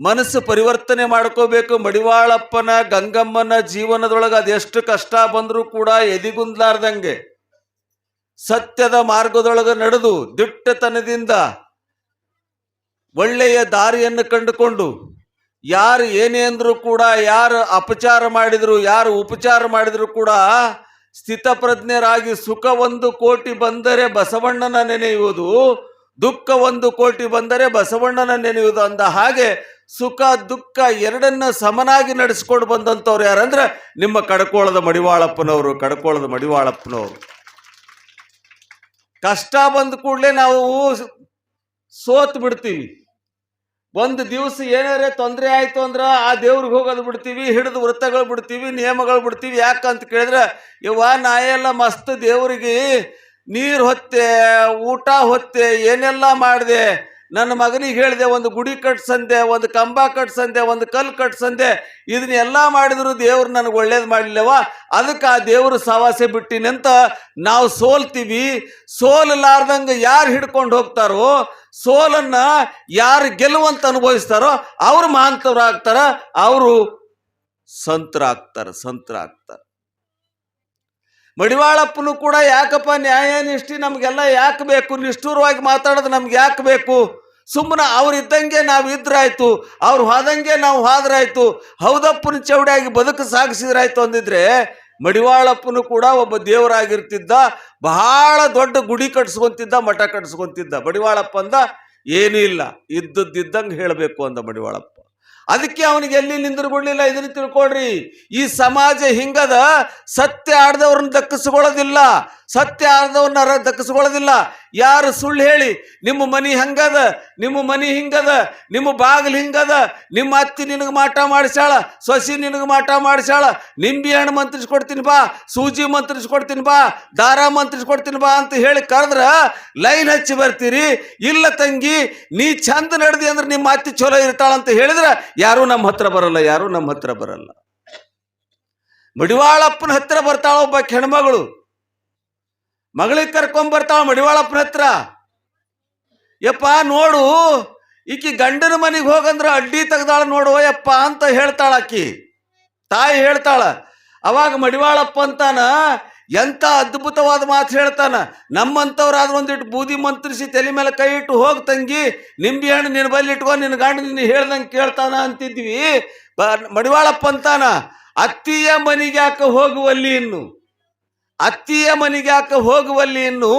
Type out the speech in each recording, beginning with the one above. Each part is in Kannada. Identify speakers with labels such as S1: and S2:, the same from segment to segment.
S1: ಮನಸ್ಸು ಪರಿವರ್ತನೆ ಮಾಡ್ಕೋಬೇಕು. ಮಡಿವಾಳಪ್ಪನ, ಗಂಗಮ್ಮನ ಜೀವನದೊಳಗೆ ಅದೆಷ್ಟು ಕಷ್ಟ ಬಂದರೂ ಕೂಡ ಎದಿಗುಂದ್ಲಾರ್ದಂಗೆ ಸತ್ಯದ ಮಾರ್ಗದೊಳಗೆ ನಡೆದು ದಿಟ್ಟತನದಿಂದ ಒಳ್ಳೆಯ ದಾರಿಯನ್ನು ಕಂಡುಕೊಂಡು ಯಾರು ಏನೇ ಕೂಡ ಯಾರು ಅಪಚಾರ ಮಾಡಿದ್ರು, ಯಾರು ಉಪಚಾರ ಮಾಡಿದ್ರು ಕೂಡ ಸ್ಥಿತಪ್ರಜ್ಞರಾಗಿ ಸುಖ ಒಂದು ಕೋಟಿ ಬಂದರೆ ಬಸವಣ್ಣನ ನೆನೆಯುವುದು ದುಃಖ ಒಂದು ಕೋಟಿ ಬಂದರೆ ಬಸವಣ್ಣನ ನೆನೆಯುವುದು ಅಂದ ಹಾಗೆ ಸುಖ, ದುಃಖ ಎರಡನ್ನ ಸಮನಾಗಿ ನಡೆಸ್ಕೊಂಡು ಬಂದಂಥವ್ರು ಯಾರಂದ್ರೆ ನಿಮ್ಮ ಕಡಕೋಳದ ಮಡಿವಾಳಪ್ಪನವರು ಕಡಕೋಳದ ಮಡಿವಾಳಪ್ಪನವರು. ಕಷ್ಟ ಬಂದ ಕೂಡಲೇ ನಾವು ಸೋತ್ ಬಿಡ್ತೀವಿ. ಒಂದು ದಿವಸ ಏನಾರೇ ತೊಂದರೆ ಆಯ್ತು ಅಂದ್ರೆ ಆ ದೇವ್ರಿಗೆ ಹೋಗೋದು ಬಿಡ್ತೀವಿ, ಹಿಡಿದು ವೃತ್ತಗಳು ಬಿಡ್ತೀವಿ, ನಿಯಮಗಳು ಬಿಡ್ತೀವಿ. ಯಾಕಂತ ಕೇಳಿದ್ರೆ ಇವ ನಾಯೆಲ್ಲ ಮಸ್ತ್ ದೇವರಿಗೆ ನೀರು ಹೊತ್ತೆ, ಊಟ ಹೊತ್ತೆ, ಏನೆಲ್ಲ ಮಾಡಿದೆ? ನನ್ನ ಮಗನಿಗೆ ಹೇಳಿದೆ, ಒಂದು ಗುಡಿ ಕಟ್ಸಂದೆ, ಒಂದು ಕಂಬ ಕಟ್ಸಂದೆ, ಒಂದು ಕಲ್ಲು ಕಟ್ಸಂದೆ ಇದನ್ನೆಲ್ಲ ಮಾಡಿದ್ರು ದೇವ್ರು ನನಗೆ ಒಳ್ಳೇದು ಮಾಡಲಿಲ್ಲವ ಅದಕ್ಕೆ ಆ ದೇವರು ಸವಾಸೆ ಅಂತ ನಾವು ಸೋಲ್ತೀವಿ. ಸೋಲಲಾರ್ದಂಗೆ ಯಾರು ಹಿಡ್ಕೊಂಡು ಹೋಗ್ತಾರೋ, ಸೋಲನ್ನ ಯಾರು ಗೆಲುವಂತ ಅನುಭವಿಸ್ತಾರೋ, ಅವ್ರು ಮಹಾಂತವ್ರಾಗ್ತಾರ, ಅವರು ಸಂತರಾಗ್ತಾರೆ ಸಂತರಾಗ್ತಾರೆ. ಮಡಿವಾಳಪ್ಪನು ಕೂಡ ಯಾಕಪ್ಪ ನ್ಯಾಯ ನಿಷ್ಠಿ ನಮಗೆಲ್ಲ ಯಾಕೆ ಬೇಕು? ನಿಷ್ಠೂರವಾಗಿ ಮಾತಾಡೋದು ನಮ್ಗೆ ಯಾಕೆ ಬೇಕು? ಸುಮ್ಮನೆ ಅವ್ರು ಇದ್ದಂಗೆ ನಾವು ಇದ್ರಾಯ್ತು, ಅವ್ರು ಹೋದಂಗೆ ನಾವು ಹಾದ್ರಾಯ್ತು ಹೌದಪ್ಪನ ಚೌಡಿಯಾಗಿ ಬದುಕು ಸಾಗಿಸಿದ್ರಾಯ್ತು ಅಂದಿದ್ರೆ ಮಡಿವಾಳಪ್ಪನು ಕೂಡ ಒಬ್ಬ ದೇವರಾಗಿರ್ತಿದ್ದ, ಬಹಳ ದೊಡ್ಡ ಗುಡಿ ಕಟ್ಸ್ಕೊಂತಿದ್ದ, ಮಠ ಕಟ್ಸ್ಕೊಂತಿದ್ದ. ಮಡಿವಾಳಪ್ಪ ಅಂದ ಏನೂ ಇಲ್ಲ, ಇದ್ದದ್ದಿದ್ದಂಗೆ ಹೇಳಬೇಕು ಅಂದ ಮಡಿವಾಳಪ್ಪ. ಅದಕ್ಕೆ ಅವನಿಗೆ ಎಲ್ಲಿ ನಿಂದಿರ್ಬಿಡ್ಲಿಲ್ಲ ಇದನ್ನ ತಿಳ್ಕೊಳ್ರಿ. ಈ ಸಮಾಜ ಹಿಂಗದ ಸತ್ಯ ಆಡ್ದವ್ರನ್ನ ದಕ್ಕಿಸ್ಕೊಳ್ಳೋದಿಲ್ಲ. ಸತ್ಯ ಆಡ್ದವ್ರನ್ನ ದಕ್ಕಿಸ್ಕೊಳ್ಳೋದಿಲ್ಲ ಯಾರು ಸುಳ್ಳು ಹೇಳಿ, ನಿಮ್ಮ ಮನಿ ಹಂಗದ, ನಿಮ್ಮ ಮನಿ ಹಿಂಗದ, ನಿಮ್ಮ ಬಾಗಿಲು ಹಿಂಗದ, ನಿಮ್ಮ ಅತ್ತಿ ನಿನಗೆ ಮಾಟ ಮಾಡಿಸ್ಯಾಳ, ಸೊಸಿ ನಿನಗೆ ಮಾಟ ಮಾಡಿಸ್ಯಾಳ, ನಿಂಬಿ ಹಣ್ಣು ಮಂತ್ರಿಸ್ಕೊಡ್ತೀನಿ ಬಾ, ಸೂಜಿ ಮಂತ್ರಿಸ್ಕೊಡ್ತೀನಿ ಬಾ, ದಾರ ಮಂತ್ರಿಸ್ಕೊಡ್ತೀನಿ ಬಾ ಅಂತ ಹೇಳಿ ಕರೆದ್ರ ಲೈನ್ ಹಚ್ಚಿ ಬರ್ತೀರಿ. ಇಲ್ಲ ತಂಗಿ, ನೀ ಚಂದ ನಡೆದಿ ಅಂದ್ರೆ ನಿಮ್ಮ ಅತ್ತಿ ಚಲೋ ಇರ್ತಾಳಂತ ಹೇಳಿದ್ರೆ ಯಾರೂ ನಮ್ಮ ಹತ್ರ ಬರಲ್ಲ, ಯಾರೂ ನಮ್ಮ ಹತ್ರ ಬರಲ್ಲ. ಮಡಿವಾಳಪ್ಪನ ಹತ್ರ ಬರ್ತಾಳ ಒಬ್ಬ ಹೆಣ್ಮಗಳು. ಮಗಳಿಗೆ ಕರ್ಕೊಂಡ್ ಬರ್ತಾಳ ಮಡಿವಾಳಪ್ಪನ ಹತ್ರ. ಯಪ್ಪ, ನೋಡು, ಈಕಿ ಗಂಡನ ಮನೆಗೆ ಹೋಗಂದ್ರೆ ಅಡ್ಡಿ ತೆಗ್ದಾಳ ನೋಡು, ಯಪ್ಪ ಅಂತ ಹೇಳ್ತಾಳ ಆಕಿ. ತಾಯಿ ಹೇಳ್ತಾಳ, ಅವಾಗ ಮಡಿವಾಳಪ್ಪ ಅಂತಾನ, ಎಂತ ಅದ್ಭುತವಾದ ಮಾತು ಹೇಳ್ತಾನ. ನಮ್ಮಂಥವ್ರಾದ್ರೆ ಒಂದಿಟ್ಟು ಬೂದಿ ಮಂತ್ರಿಸಿ ತಲೆ ಮೇಲೆ ಕೈ ಇಟ್ಟು ಹೋಗಿ ತಂಗಿ, ನಿಂಬೆ ಹಣ್ಣು ನಿನ್ನ ಬಲ್ಲಿ ಇಟ್ಕೊ ನಿನ್ನ ಗಂಡ ನಿನ್ನ ಹೇಳ್ದಂಗೆ ಕೇಳ್ತಾನ ಅಂತಿದ್ವಿ. ಮಡಿವಾಳಪ್ಪ ಅಂತಾನ, ಅತ್ತಿಯ ಮನೆಗೆ ಯಾಕೆ ಹೋಗುವಲ್ಲಿ ಇನ್ನು? ಅತ್ತಿಯ ಮನೆಗೆ ಯಾಕೆ ಹೋಗುವಲ್ಲಿ ಇನ್ನು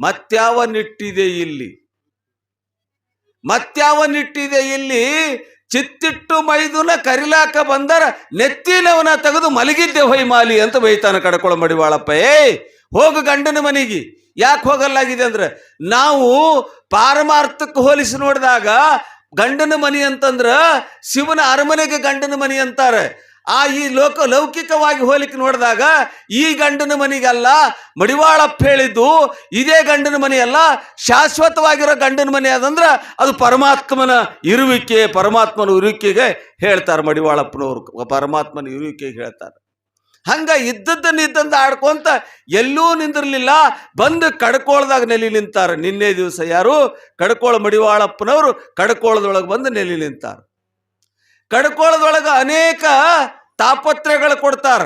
S1: ಮತ್ಯಾವ ನಿಟ್ಟಿದೆ ಇಲ್ಲಿ? ಮತ್ಯಾವ ನಿಟ್ಟಿದೆ ಇಲ್ಲಿ ಚಿತ್ತಿಟ್ಟು ಮೈದುನ ಕರಿಲಾಕ ಬಂದರ ನೆತ್ತಿನವನ ತೆಗೆದು ಮಲಗಿದ್ದೆ ಹೊಯ್ಮಾಲಿ ಅಂತ ಬೈತಾನ ಕಡ್ಕೊಳ ಮಡಿವಾಳಪ್ಪ. ಏ ಹೋಗು ಗಂಡನ ಮನೆಗೆ. ಯಾಕೆ ಹೋಗಲ್ಲಾಗಿದೆ ಅಂದ್ರೆ ನಾವು ಪಾರಮಾರ್ಥಕ್ಕೆ ಹೋಲಿಸಿ ನೋಡಿದಾಗ ಗಂಡನ ಮನಿ ಅಂತಂದ್ರ ಶಿವನ ಅರಮನೆಗೆ ಗಂಡನ ಮನಿ ಅಂತಾರೆ. ಆ ಈ ಲೋಕ ಲೌಕಿಕವಾಗಿ ಹೋಲಿಕೆ ನೋಡಿದಾಗ ಈ ಗಂಡನ ಮನೆಗಲ್ಲ ಮಡಿವಾಳಪ್ಪ ಹೇಳಿದ್ದು, ಇದೇ ಗಂಡನ ಮನೆಯಲ್ಲ, ಶಾಶ್ವತವಾಗಿರೋ ಗಂಡನ ಮನೆ ಅದಂದ್ರೆ ಅದು ಪರಮಾತ್ಮನ ಇರುವಿಕೆ, ಪರಮಾತ್ಮನ ಇರುವಿಕೆಗೆ ಹೇಳ್ತಾರೆ ಮಡಿವಾಳಪ್ಪನವರು, ಪರಮಾತ್ಮನ ಇರುವಿಕೆಗೆ ಹೇಳ್ತಾರೆ. ಹಂಗ ಇದ್ದದ್ದನ್ನ ಇದ್ದಂತ ಆಡ್ಕೊಂತ ಎಲ್ಲೂ ನಿಂದಿರಲಿಲ್ಲ, ಬಂದು ಕಡ್ಕೋಳದಾಗ ನೆಲೆ ನಿಂತಾರೆ. ನಿನ್ನೆ ದಿವಸ ಯಾರು? ಕಡ್ಕೋಳ ಮಡಿವಾಳಪ್ಪನವರು ಕಡ್ಕೋಳದೊಳಗೆ ಬಂದು ನೆಲೆ ನಿಂತಾರೆ. ಕಡ್ಕೋಳದೊಳಗೆ ಅನೇಕ ತಾಪತ್ರೆಗಳು ಕೊಡ್ತಾರ.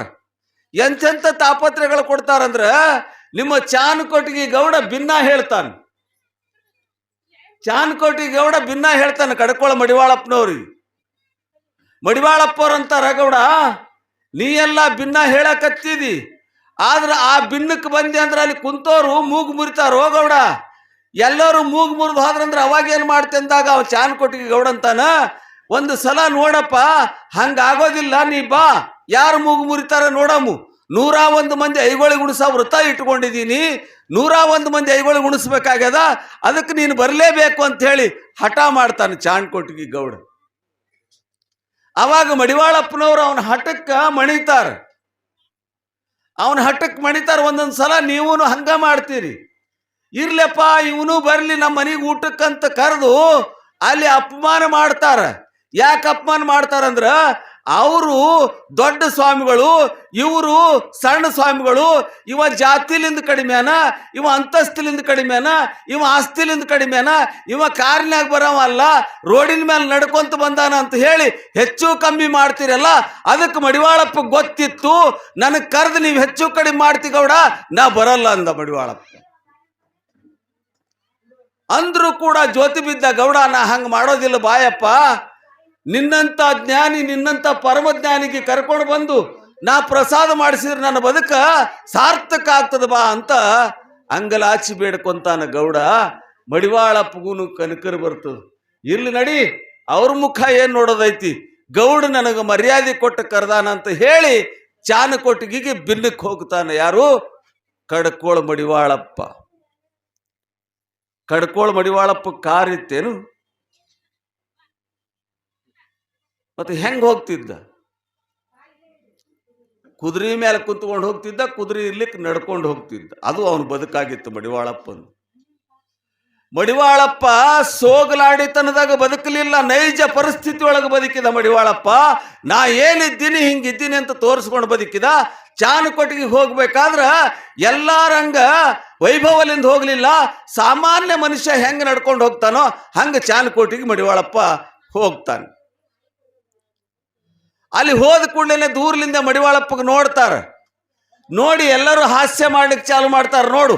S1: ಎಂತೆಂತ ತಾಪತ್ರೆಗಳು ಕೊಡ್ತಾರಂದ್ರ ನಿಮ್ಮ ಚಾನ್ಕೋಟಿಗೆ ಗೌಡ ಭಿನ್ನ ಹೇಳ್ತಾನೆ. ಚಾನ್ಕೋಟಿ ಗೌಡ ಭಿನ್ನ ಹೇಳ್ತಾನೆ ಕಡ್ಕೋಳ ಮಡಿವಾಳಪ್ಪನವ್ರಿಗೆ. ಮಡಿವಾಳಪ್ಪವ್ರ ಅಂತಾರ ಗೌಡ, ನೀ ಎಲ್ಲ ಭಿನ್ನ ಹೇಳಕತ್ತಿದಿ. ಆದ್ರೆ ಆ ಭಿನ್ನಕ್ಕೆ ಬಂದೆ ಅಂದ್ರೆ ಅಲ್ಲಿ ಕುಂತೋರು ಮೂಗು ಮುರಿತಾರ. ಗೌಡ, ಎಲ್ಲರೂ ಮೂಗು ಮುರಿದು ಹೋದ್ರಂದ್ರೆ ಅವಾಗ ಏನು ಮಾಡ್ತೆ ಅಂದಾಗ ಅವ್ ಚಾನ್ಕೋಟಿಗೆ ಗೌಡ ಅಂತಾನ ಒಂದು ಸಲ ನೋಡಪ್ಪ ಹಂಗಾಗೋದಿಲ್ಲ ನೀ ಬಾ. ಯಾರು ಮೂಗು ಮುರಿತಾರ ನೋಡಮು. ನೂರ ಒಂದು ಮಂದಿ ಐಗೋಳಿ ಗುಣಿಸ ವೃತ ಇಟ್ಕೊಂಡಿದ್ದೀನಿ ನೂರ ಒಂದು ಮಂದಿ ಐಗೋಳಿ ಗುಣಿಸ್ಬೇಕಾಗ್ಯದ ಅದಕ್ಕೆ ನೀನು ಬರಲೇಬೇಕು ಅಂತ ಹೇಳಿ ಹಠ ಮಾಡ್ತಾನೆ ಚಾನ್ಕೋಟಿಗೆ ಗೌಡ. ಅವಾಗ ಮಡಿವಾಳಪ್ಪನವರು ಅವನ ಹಠಕ್ಕೆ ಮಣಿತಾರ. ಅವನ ಹಠಕ್ಕೆ ಮಣಿತಾರ, ಒಂದೊಂದು ಸಲ ನೀವೂ ಹಂಗ ಮಾಡ್ತೀರಿ. ಇರ್ಲಪ್ಪ, ಇವನು ಬರಲಿ ನಮ್ಮ ಮನೆಗೆ ಊಟಕ್ಕಂತ ಕರೆದು ಅಲ್ಲಿ ಅಪಮಾನ ಮಾಡ್ತಾರ. ಯಾಕೆ ಅಪಮಾನ ಮಾಡ್ತಾರಂದ್ರ ಅವರು ದೊಡ್ಡ ಸ್ವಾಮಿಗಳು, ಇವರು ಸಣ್ಣ ಸ್ವಾಮಿಗಳು, ಇವ ಜಾತಿಲಿಂದ ಕಡಿಮೆನ ಇವ ಅಂತಸ್ತಿಲಿಂದ ಕಡಿಮೆನ ಇವ ಆಸ್ತಿಲಿಂದ ಕಡಿಮೆನ ಇವ ಕಾರಿನಾಗ ಬರವ ಅಲ್ಲ, ರೋಡಿನ ಮೇಲೆ ನಡ್ಕೊಂತ ಬಂದಾನ ಅಂತ ಹೇಳಿ ಹೆಚ್ಚು ಕಮ್ಮಿ ಮಾಡ್ತೀರಲ್ಲ, ಅದಕ್ಕೆ ಮಡಿವಾಳಪ್ಪ ಗೊತ್ತಿತ್ತು, ನನಗೆ ಕರೆದು ನೀವು ಹೆಚ್ಚು ಕಡಿಮೆ ಮಾಡ್ತಿ ಗೌಡ, ನಾ ಬರಲ್ಲ ಅಂದ ಮಡಿವಾಳಪ್ಪ. ಅಂದ್ರೂ ಕೂಡ ಜ್ಯೋತಿ ಬಿದ್ದ ಗೌಡ, ನಾ ಹಂಗೆ ಮಾಡೋದಿಲ್ಲ ಬಾಯಪ್ಪ. ನಿನ್ನಂತ ಜ್ಞಾನಿ ನಿನ್ನಂಥ ಪರಮಜ್ಞಾನಿಗೆ ಕರ್ಕೊಂಡು ಬಂದು ನಾ ಪ್ರಸಾದ ಮಾಡಿಸಿದ್ರೆ ನನ್ನ ಬದುಕ ಸಾರ್ಥಕ ಆಗ್ತದ ಬಾ ಅಂತ ಅಂಗಲಾಚಿ ಬೇಡ್ಕೊಂತಾನ ಗೌಡ. ಮಡಿವಾಳಪ್ಪಗೂನು ಕನಕರು ಬರ್ತದ. ಇರ್ಲಿ ನಡಿ, ಅವ್ರ ಮುಖ ಏನ್ ನೋಡೋದೈತಿ? ಗೌಡ ನನಗೆ ಮರ್ಯಾದೆ ಕೊಟ್ಟು ಕರ್ದಾನ ಅಂತ ಹೇಳಿ ಚಾನ ಕೊಟ್ಟಿಗೆ ಬಿನ್ನಕ್ಕೆ ಹೋಗ್ತಾನೆ. ಯಾರು? ಕಡ್ಕೋಳ ಮಡಿವಾಳಪ್ಪ. ಕಡ್ಕೋಳ ಮಡಿವಾಳಪ್ಪ ಕಾರ್ ಮತ್ತೆ ಹೆಂಗೆ ಹೋಗ್ತಿದ್ದ? ಕುದುರೆ ಮೇಲೆ ಕುಂತ್ಕೊಂಡು ಹೋಗ್ತಿದ್ದ, ಕುದುರೆ ಇರ್ಲಿಕ್ಕೆ ನಡ್ಕೊಂಡು ಹೋಗ್ತಿದ್ದ. ಅದು ಅವನು ಬದುಕಾಗಿತ್ತು ಮಡಿವಾಳಪ್ಪನ ಮಡಿವಾಳಪ್ಪ ಸೋಗಲಾಡಿತನದಾಗ ಬದುಕಲಿಲ್ಲ, ನೈಜ ಪರಿಸ್ಥಿತಿ ಒಳಗೆ ಬದುಕಿದ ಮಡಿವಾಳಪ್ಪ, ನಾ ಏನಿದ್ದೀನಿ ಹಿಂಗಿದ್ದೀನಿ ಅಂತ ತೋರಿಸ್ಕೊಂಡು ಬದುಕಿದ ಚಾನಕೊಟ್ಟಿಗೆ ಹೋಗ್ಬೇಕಾದ್ರ ಎಲ್ಲಾರಂಗ ವೈಭವಲಿಂದ ಹೋಗಲಿಲ್ಲ, ಸಾಮಾನ್ಯ ಮನುಷ್ಯ ಹೆಂಗೆ ನಡ್ಕೊಂಡು ಹೋಗ್ತಾನೋ ಹಂಗೆ ಚಾನುಕೋಟಿಗೆ ಮಡಿವಾಳಪ್ಪ ಹೋಗ್ತಾನೆ. ಅಲ್ಲಿ ಹೋದ ಕೂಡಲೇ ದೂರ್ಲಿಂದ ಮಡಿವಾಳಪ್ಪಗೆ ನೋಡ್ತಾರೆ. ನೋಡಿ ಎಲ್ಲರೂ ಹಾಸ್ಯ ಮಾಡ್ಲಿಕ್ಕೆ ಚಾಲು ಮಾಡ್ತಾರೆ ನೋಡು.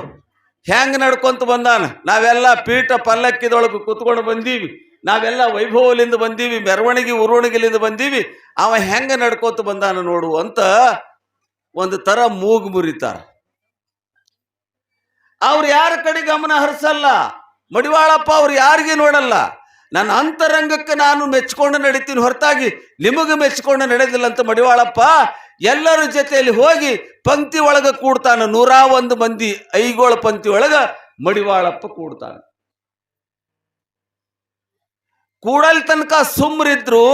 S1: ಹೆಂಗ್ ನಡ್ಕೊಂತ ಬಂದಾನ? ನಾವೆಲ್ಲ ಪೀಠ ಪಲ್ಲಕ್ಕಿದೊಳಗೆ ಕುತ್ಕೊಂಡು ಬಂದೀವಿ. ನಾವೆಲ್ಲ ವೈಭವಲಿಂದ ಬಂದೀವಿ, ಮೆರವಣಿಗೆ ಉರುವಣಿಗೆಲಿಂದ ಬಂದೀವಿ. ಅವ ಹೆಂಗ ನಡ್ಕೊತ ಬಂದಾನ ನೋಡು ಅಂತ ಒಂದು ತರ ಮೂಗು ಮುರಿತಾರ. ಅವ್ರು ಯಾರ ಕಡೆ ಗಮನ ಹರಿಸಲ್ಲ? ಮಡಿವಾಳಪ್ಪ ಅವ್ರು ಯಾರಿಗೆ ನೋಡಲ್ಲ? ನನ್ನ ಅಂತರಂಗಕ್ಕೆ ನಾನು ಮೆಚ್ಕೊಂಡು ನಡೀತೀನಿ. ಹೊರತಾಗಿ ನಿಮಗೆ ಮೆಚ್ಕೊಂಡು ನಡೆದಿಲ್ಲ ಅಂತ ಮಡಿವಾಳಪ್ಪ, ಎಲ್ಲರ ಜೊತೆಯಲ್ಲಿ ಹೋಗಿ ಪಂಕ್ತಿ ಒಳಗೆ ಕೂಡ್ತಾನೆ. ನೂರ ಒಂದು ಮಂದಿ ಐಗೋಳ ಪಂಕ್ತಿ ಒಳಗೆ ಮಡಿವಾಳಪ್ಪ ಕೂಡ್ತಾನೆ. ಕೂಡಲ್ ತನಕ ಸುಮ್ರಿದ್ರು,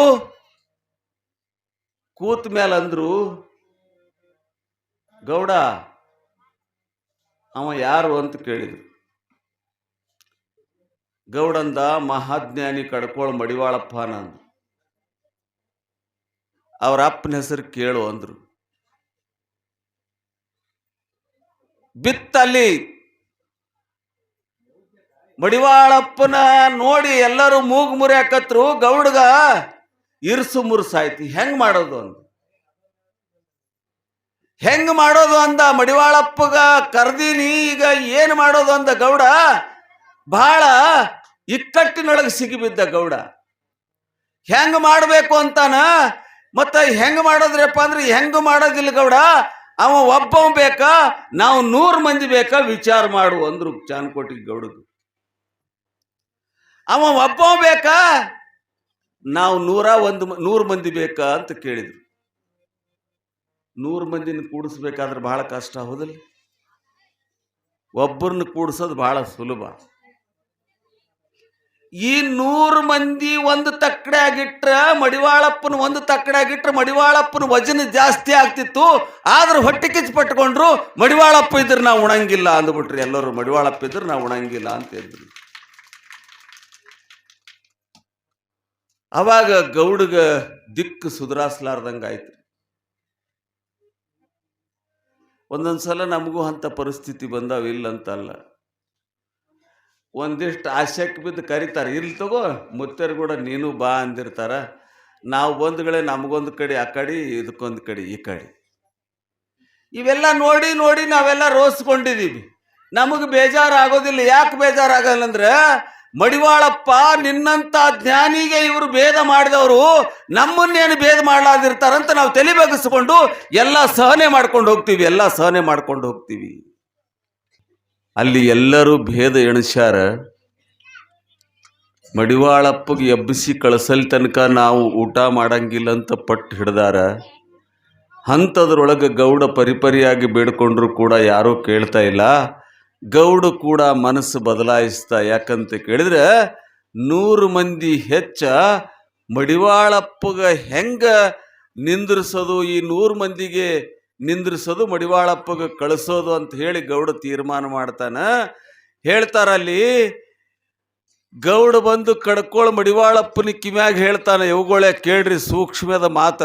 S1: ಕೂತ್ ಮೇಲೆ ಅಂದ್ರು, ಗೌಡ, ಅವ ಯಾರು ಅಂತ ಕೇಳಿದ್ರು. ಗೌಡಂದ ಮಹಾಜ್ಞಾನಿ ಕಡ್ಕೊಳ್ ಮಡಿವಾಳಪ್ಪ ನಾನು ಅವರ ಅಪ್ಪನ ಹೆಸರು ಕೇಳು ಅಂದ್ರು. ಬಿತ್ತಲ್ಲಿ ಮಡಿವಾಳಪ್ಪನ ನೋಡಿ ಎಲ್ಲರೂ ಮೂಗು ಮುರಿಯಾಕತ್ರು ಗೌಡ್ಗ ಇರ್ಸು ಮುರ್ಸಾಯ್ತಿ, ಹೆಂಗ್ ಮಾಡೋದು ಅಂದ. ಹೆಂಗ್ ಮಾಡೋದು ಅಂದ ಮಡಿವಾಳಪ್ಪಗ, ಕರ್ದೀನಿ, ಈಗ ಏನ್ ಮಾಡೋದು ಅಂದ ಗೌಡ? ಬಹಳ ಇಕ್ಕಟ್ಟಿನೊಳಗೆ ಸಿಗಿಬಿದ್ದ ಗೌಡ. ಹೆಂಗ್ ಮಾಡಬೇಕು ಅಂತಾನ? ಮತ್ತ ಹೆಂಗ್ ಮಾಡೋದ್ರಪ್ಪ ಅಂದ್ರೆ ಹೆಂಗ್ ಮಾಡೋದಿಲ್ಲ ಗೌಡ? ಅವ ಒಬ್ಬ ಬೇಕಾ, ನಾವು ನೂರು ಮಂದಿ ಬೇಕಾ ವಿಚಾರ ಮಾಡು ಅಂದ್ರು ಚಾನ್ಕೋಟಿ ಗೌಡದು ಅವ ಒಬ್ಬ ಬೇಕಾ, ನಾವು ನೂರ ಒಂದು ನೂರು ಮಂದಿ ಬೇಕಾ ಅಂತ ಕೇಳಿದ್ರು. ನೂರು ಮಂದಿನ ಕೂಡಿಸ್ಬೇಕಾದ್ರೆ ಬಹಳ ಕಷ್ಟ ಹೌದಲ್ಲ? ಒಬ್ಬರನ್ನ ಕೂಡಿಸೋದು ಬಹಳ ಸುಲಭ. ಈ ನೂರು ಮಂದಿ ಒಂದು ತಕ್ಕಡೆ ಆಗಿಟ್ರ ಮಡಿವಾಳಪ್ಪನ ಒಂದು ತಕ್ಕಡೆ ಆಗಿಟ್ರ ಮಡಿವಾಳಪ್ಪನ ವಜನ ಜಾಸ್ತಿ ಆಗ್ತಿತ್ತು, ಆದ್ರೆ ಹೊಟ್ಟೆ ಕಿಚ್ಚು ಪಟ್ಕೊಂಡ್ರು, ಮಡಿವಾಳಪ್ಪ ಇದ್ರೆ ನಾವು ಉಣಂಗಿಲ್ಲ ಅಂದ್ಬಿಟ್ರಿ. ಎಲ್ಲರೂ ಮಡಿವಾಳಪ್ಪ ಇದ್ರೆ ನಾವು ಉಣಂಗಿಲ್ಲ ಅಂತ ಹೇಳಿದ್ರು. ಅವಾಗ ಗೌಡಗ ದಿಕ್ಕು ಸುಧಾರಿಸ್ಲಾರ್ದಂಗಾಯ್ತು. ಒಂದೊಂದ್ಸಲ ನಮಗೂ ಅಂಥ ಪರಿಸ್ಥಿತಿ ಬಂದಾವ ಇಲ್ಲ ಅಂತಲ್ಲ ಒಂದಿಷ್ಟು ಆಸೆಕ್ಕೆ ಬಿದ್ದು ಕರೀತಾರೆ ಇಲ್ಲಿ ತಗೋ, ಮುತ್ತೇರು ಕೂಡ ನೀನು ಬಾ ಅಂದಿರ್ತಾರ. ನಾವು ಬಂದ್ಗಳೇ ನಮಗೊಂದು ಕಡೆ, ಆ ಕಡೆ ಇದಕ್ಕೊಂದು ಕಡೆ, ಈ ಕಡೆ. ಇವೆಲ್ಲ ನೋಡಿ ನೋಡಿ ನಾವೆಲ್ಲ ರೋಸ್ಕೊಂಡಿದ್ದೀವಿ ನಮಗೆ ಬೇಜಾರು ಆಗೋದಿಲ್ಲ ಯಾಕೆ ಬೇಜಾರಾಗಲ್ಲ ಅಂದ್ರೆ, ಮಡಿವಾಳಪ್ಪ ನಿನ್ನಂತ ಜ್ಞಾನಿಗೆ ಇವರು ಭೇದ ಮಾಡಿದವರು ನಮ್ಮನ್ನೇನು ಭೇದ ಮಾಡಲಾದಿರ್ತಾರಂತ ನಾವು ತಲೆ ಬಗ್ಗಿಸ್ಕೊಂಡು ಎಲ್ಲ ಸಹನೆ ಮಾಡ್ಕೊಂಡು ಹೋಗ್ತೀವಿ, ಎಲ್ಲ ಸಹನೆ ಮಾಡ್ಕೊಂಡು ಹೋಗ್ತೀವಿ. ಅಲ್ಲಿ ಎಲ್ಲರೂ ಭೇದ ಎಣಿಸ್ಯಾರ. ಮಡಿವಾಳಪ್ಪಗೆ ಎಬ್ಬಿಸಿ ಕಳಿಸಲ್ ತನಕ ನಾವು ಊಟ ಮಾಡಂಗಿಲ್ಲ ಅಂತ ಪಟ್ಟು ಹಿಡ್ದಾರ. ಅಂಥದ್ರೊಳಗೆ ಗೌಡ ಪರಿಪರಿಯಾಗಿ ಬೇಡ್ಕೊಂಡ್ರು ಕೂಡ ಯಾರೂ ಕೇಳ್ತಾ ಇಲ್ಲ. ಗೌಡ ಕೂಡ ಮನಸ್ಸು ಬದಲಾಯಿಸ್ತಾ ಯಾಕಂತ ಕೇಳಿದ್ರೆ, ನೂರು ಮಂದಿ ಹೆಚ್ಚ ಮಡಿವಾಳಪ್ಪಗ ಹೆಂಗೆ ನಿಂದ್ರಿಸೋದು ಈ ನೂರು ಮಂದಿಗೆ ನಿಂದ್ರಿಸೋದು, ಮಡಿವಾಳಪ್ಪಗೆ ಕಳಿಸೋದು ಅಂತ ಹೇಳಿ ಗೌಡ ತೀರ್ಮಾನ ಮಾಡ್ತಾನ. ಹೇಳ್ತಾರಲ್ಲಿ, ಗೌಡ ಬಂದು ಕಡ್ಕೊಳ್ ಮಡಿವಾಳಪ್ಪನ ಕಿವ್ಯಾಗ ಹೇಳ್ತಾನೆ ಇವುಗಳೇ ಕೇಳ್ರಿ ಸೂಕ್ಷ್ಮದ ಮಾತ.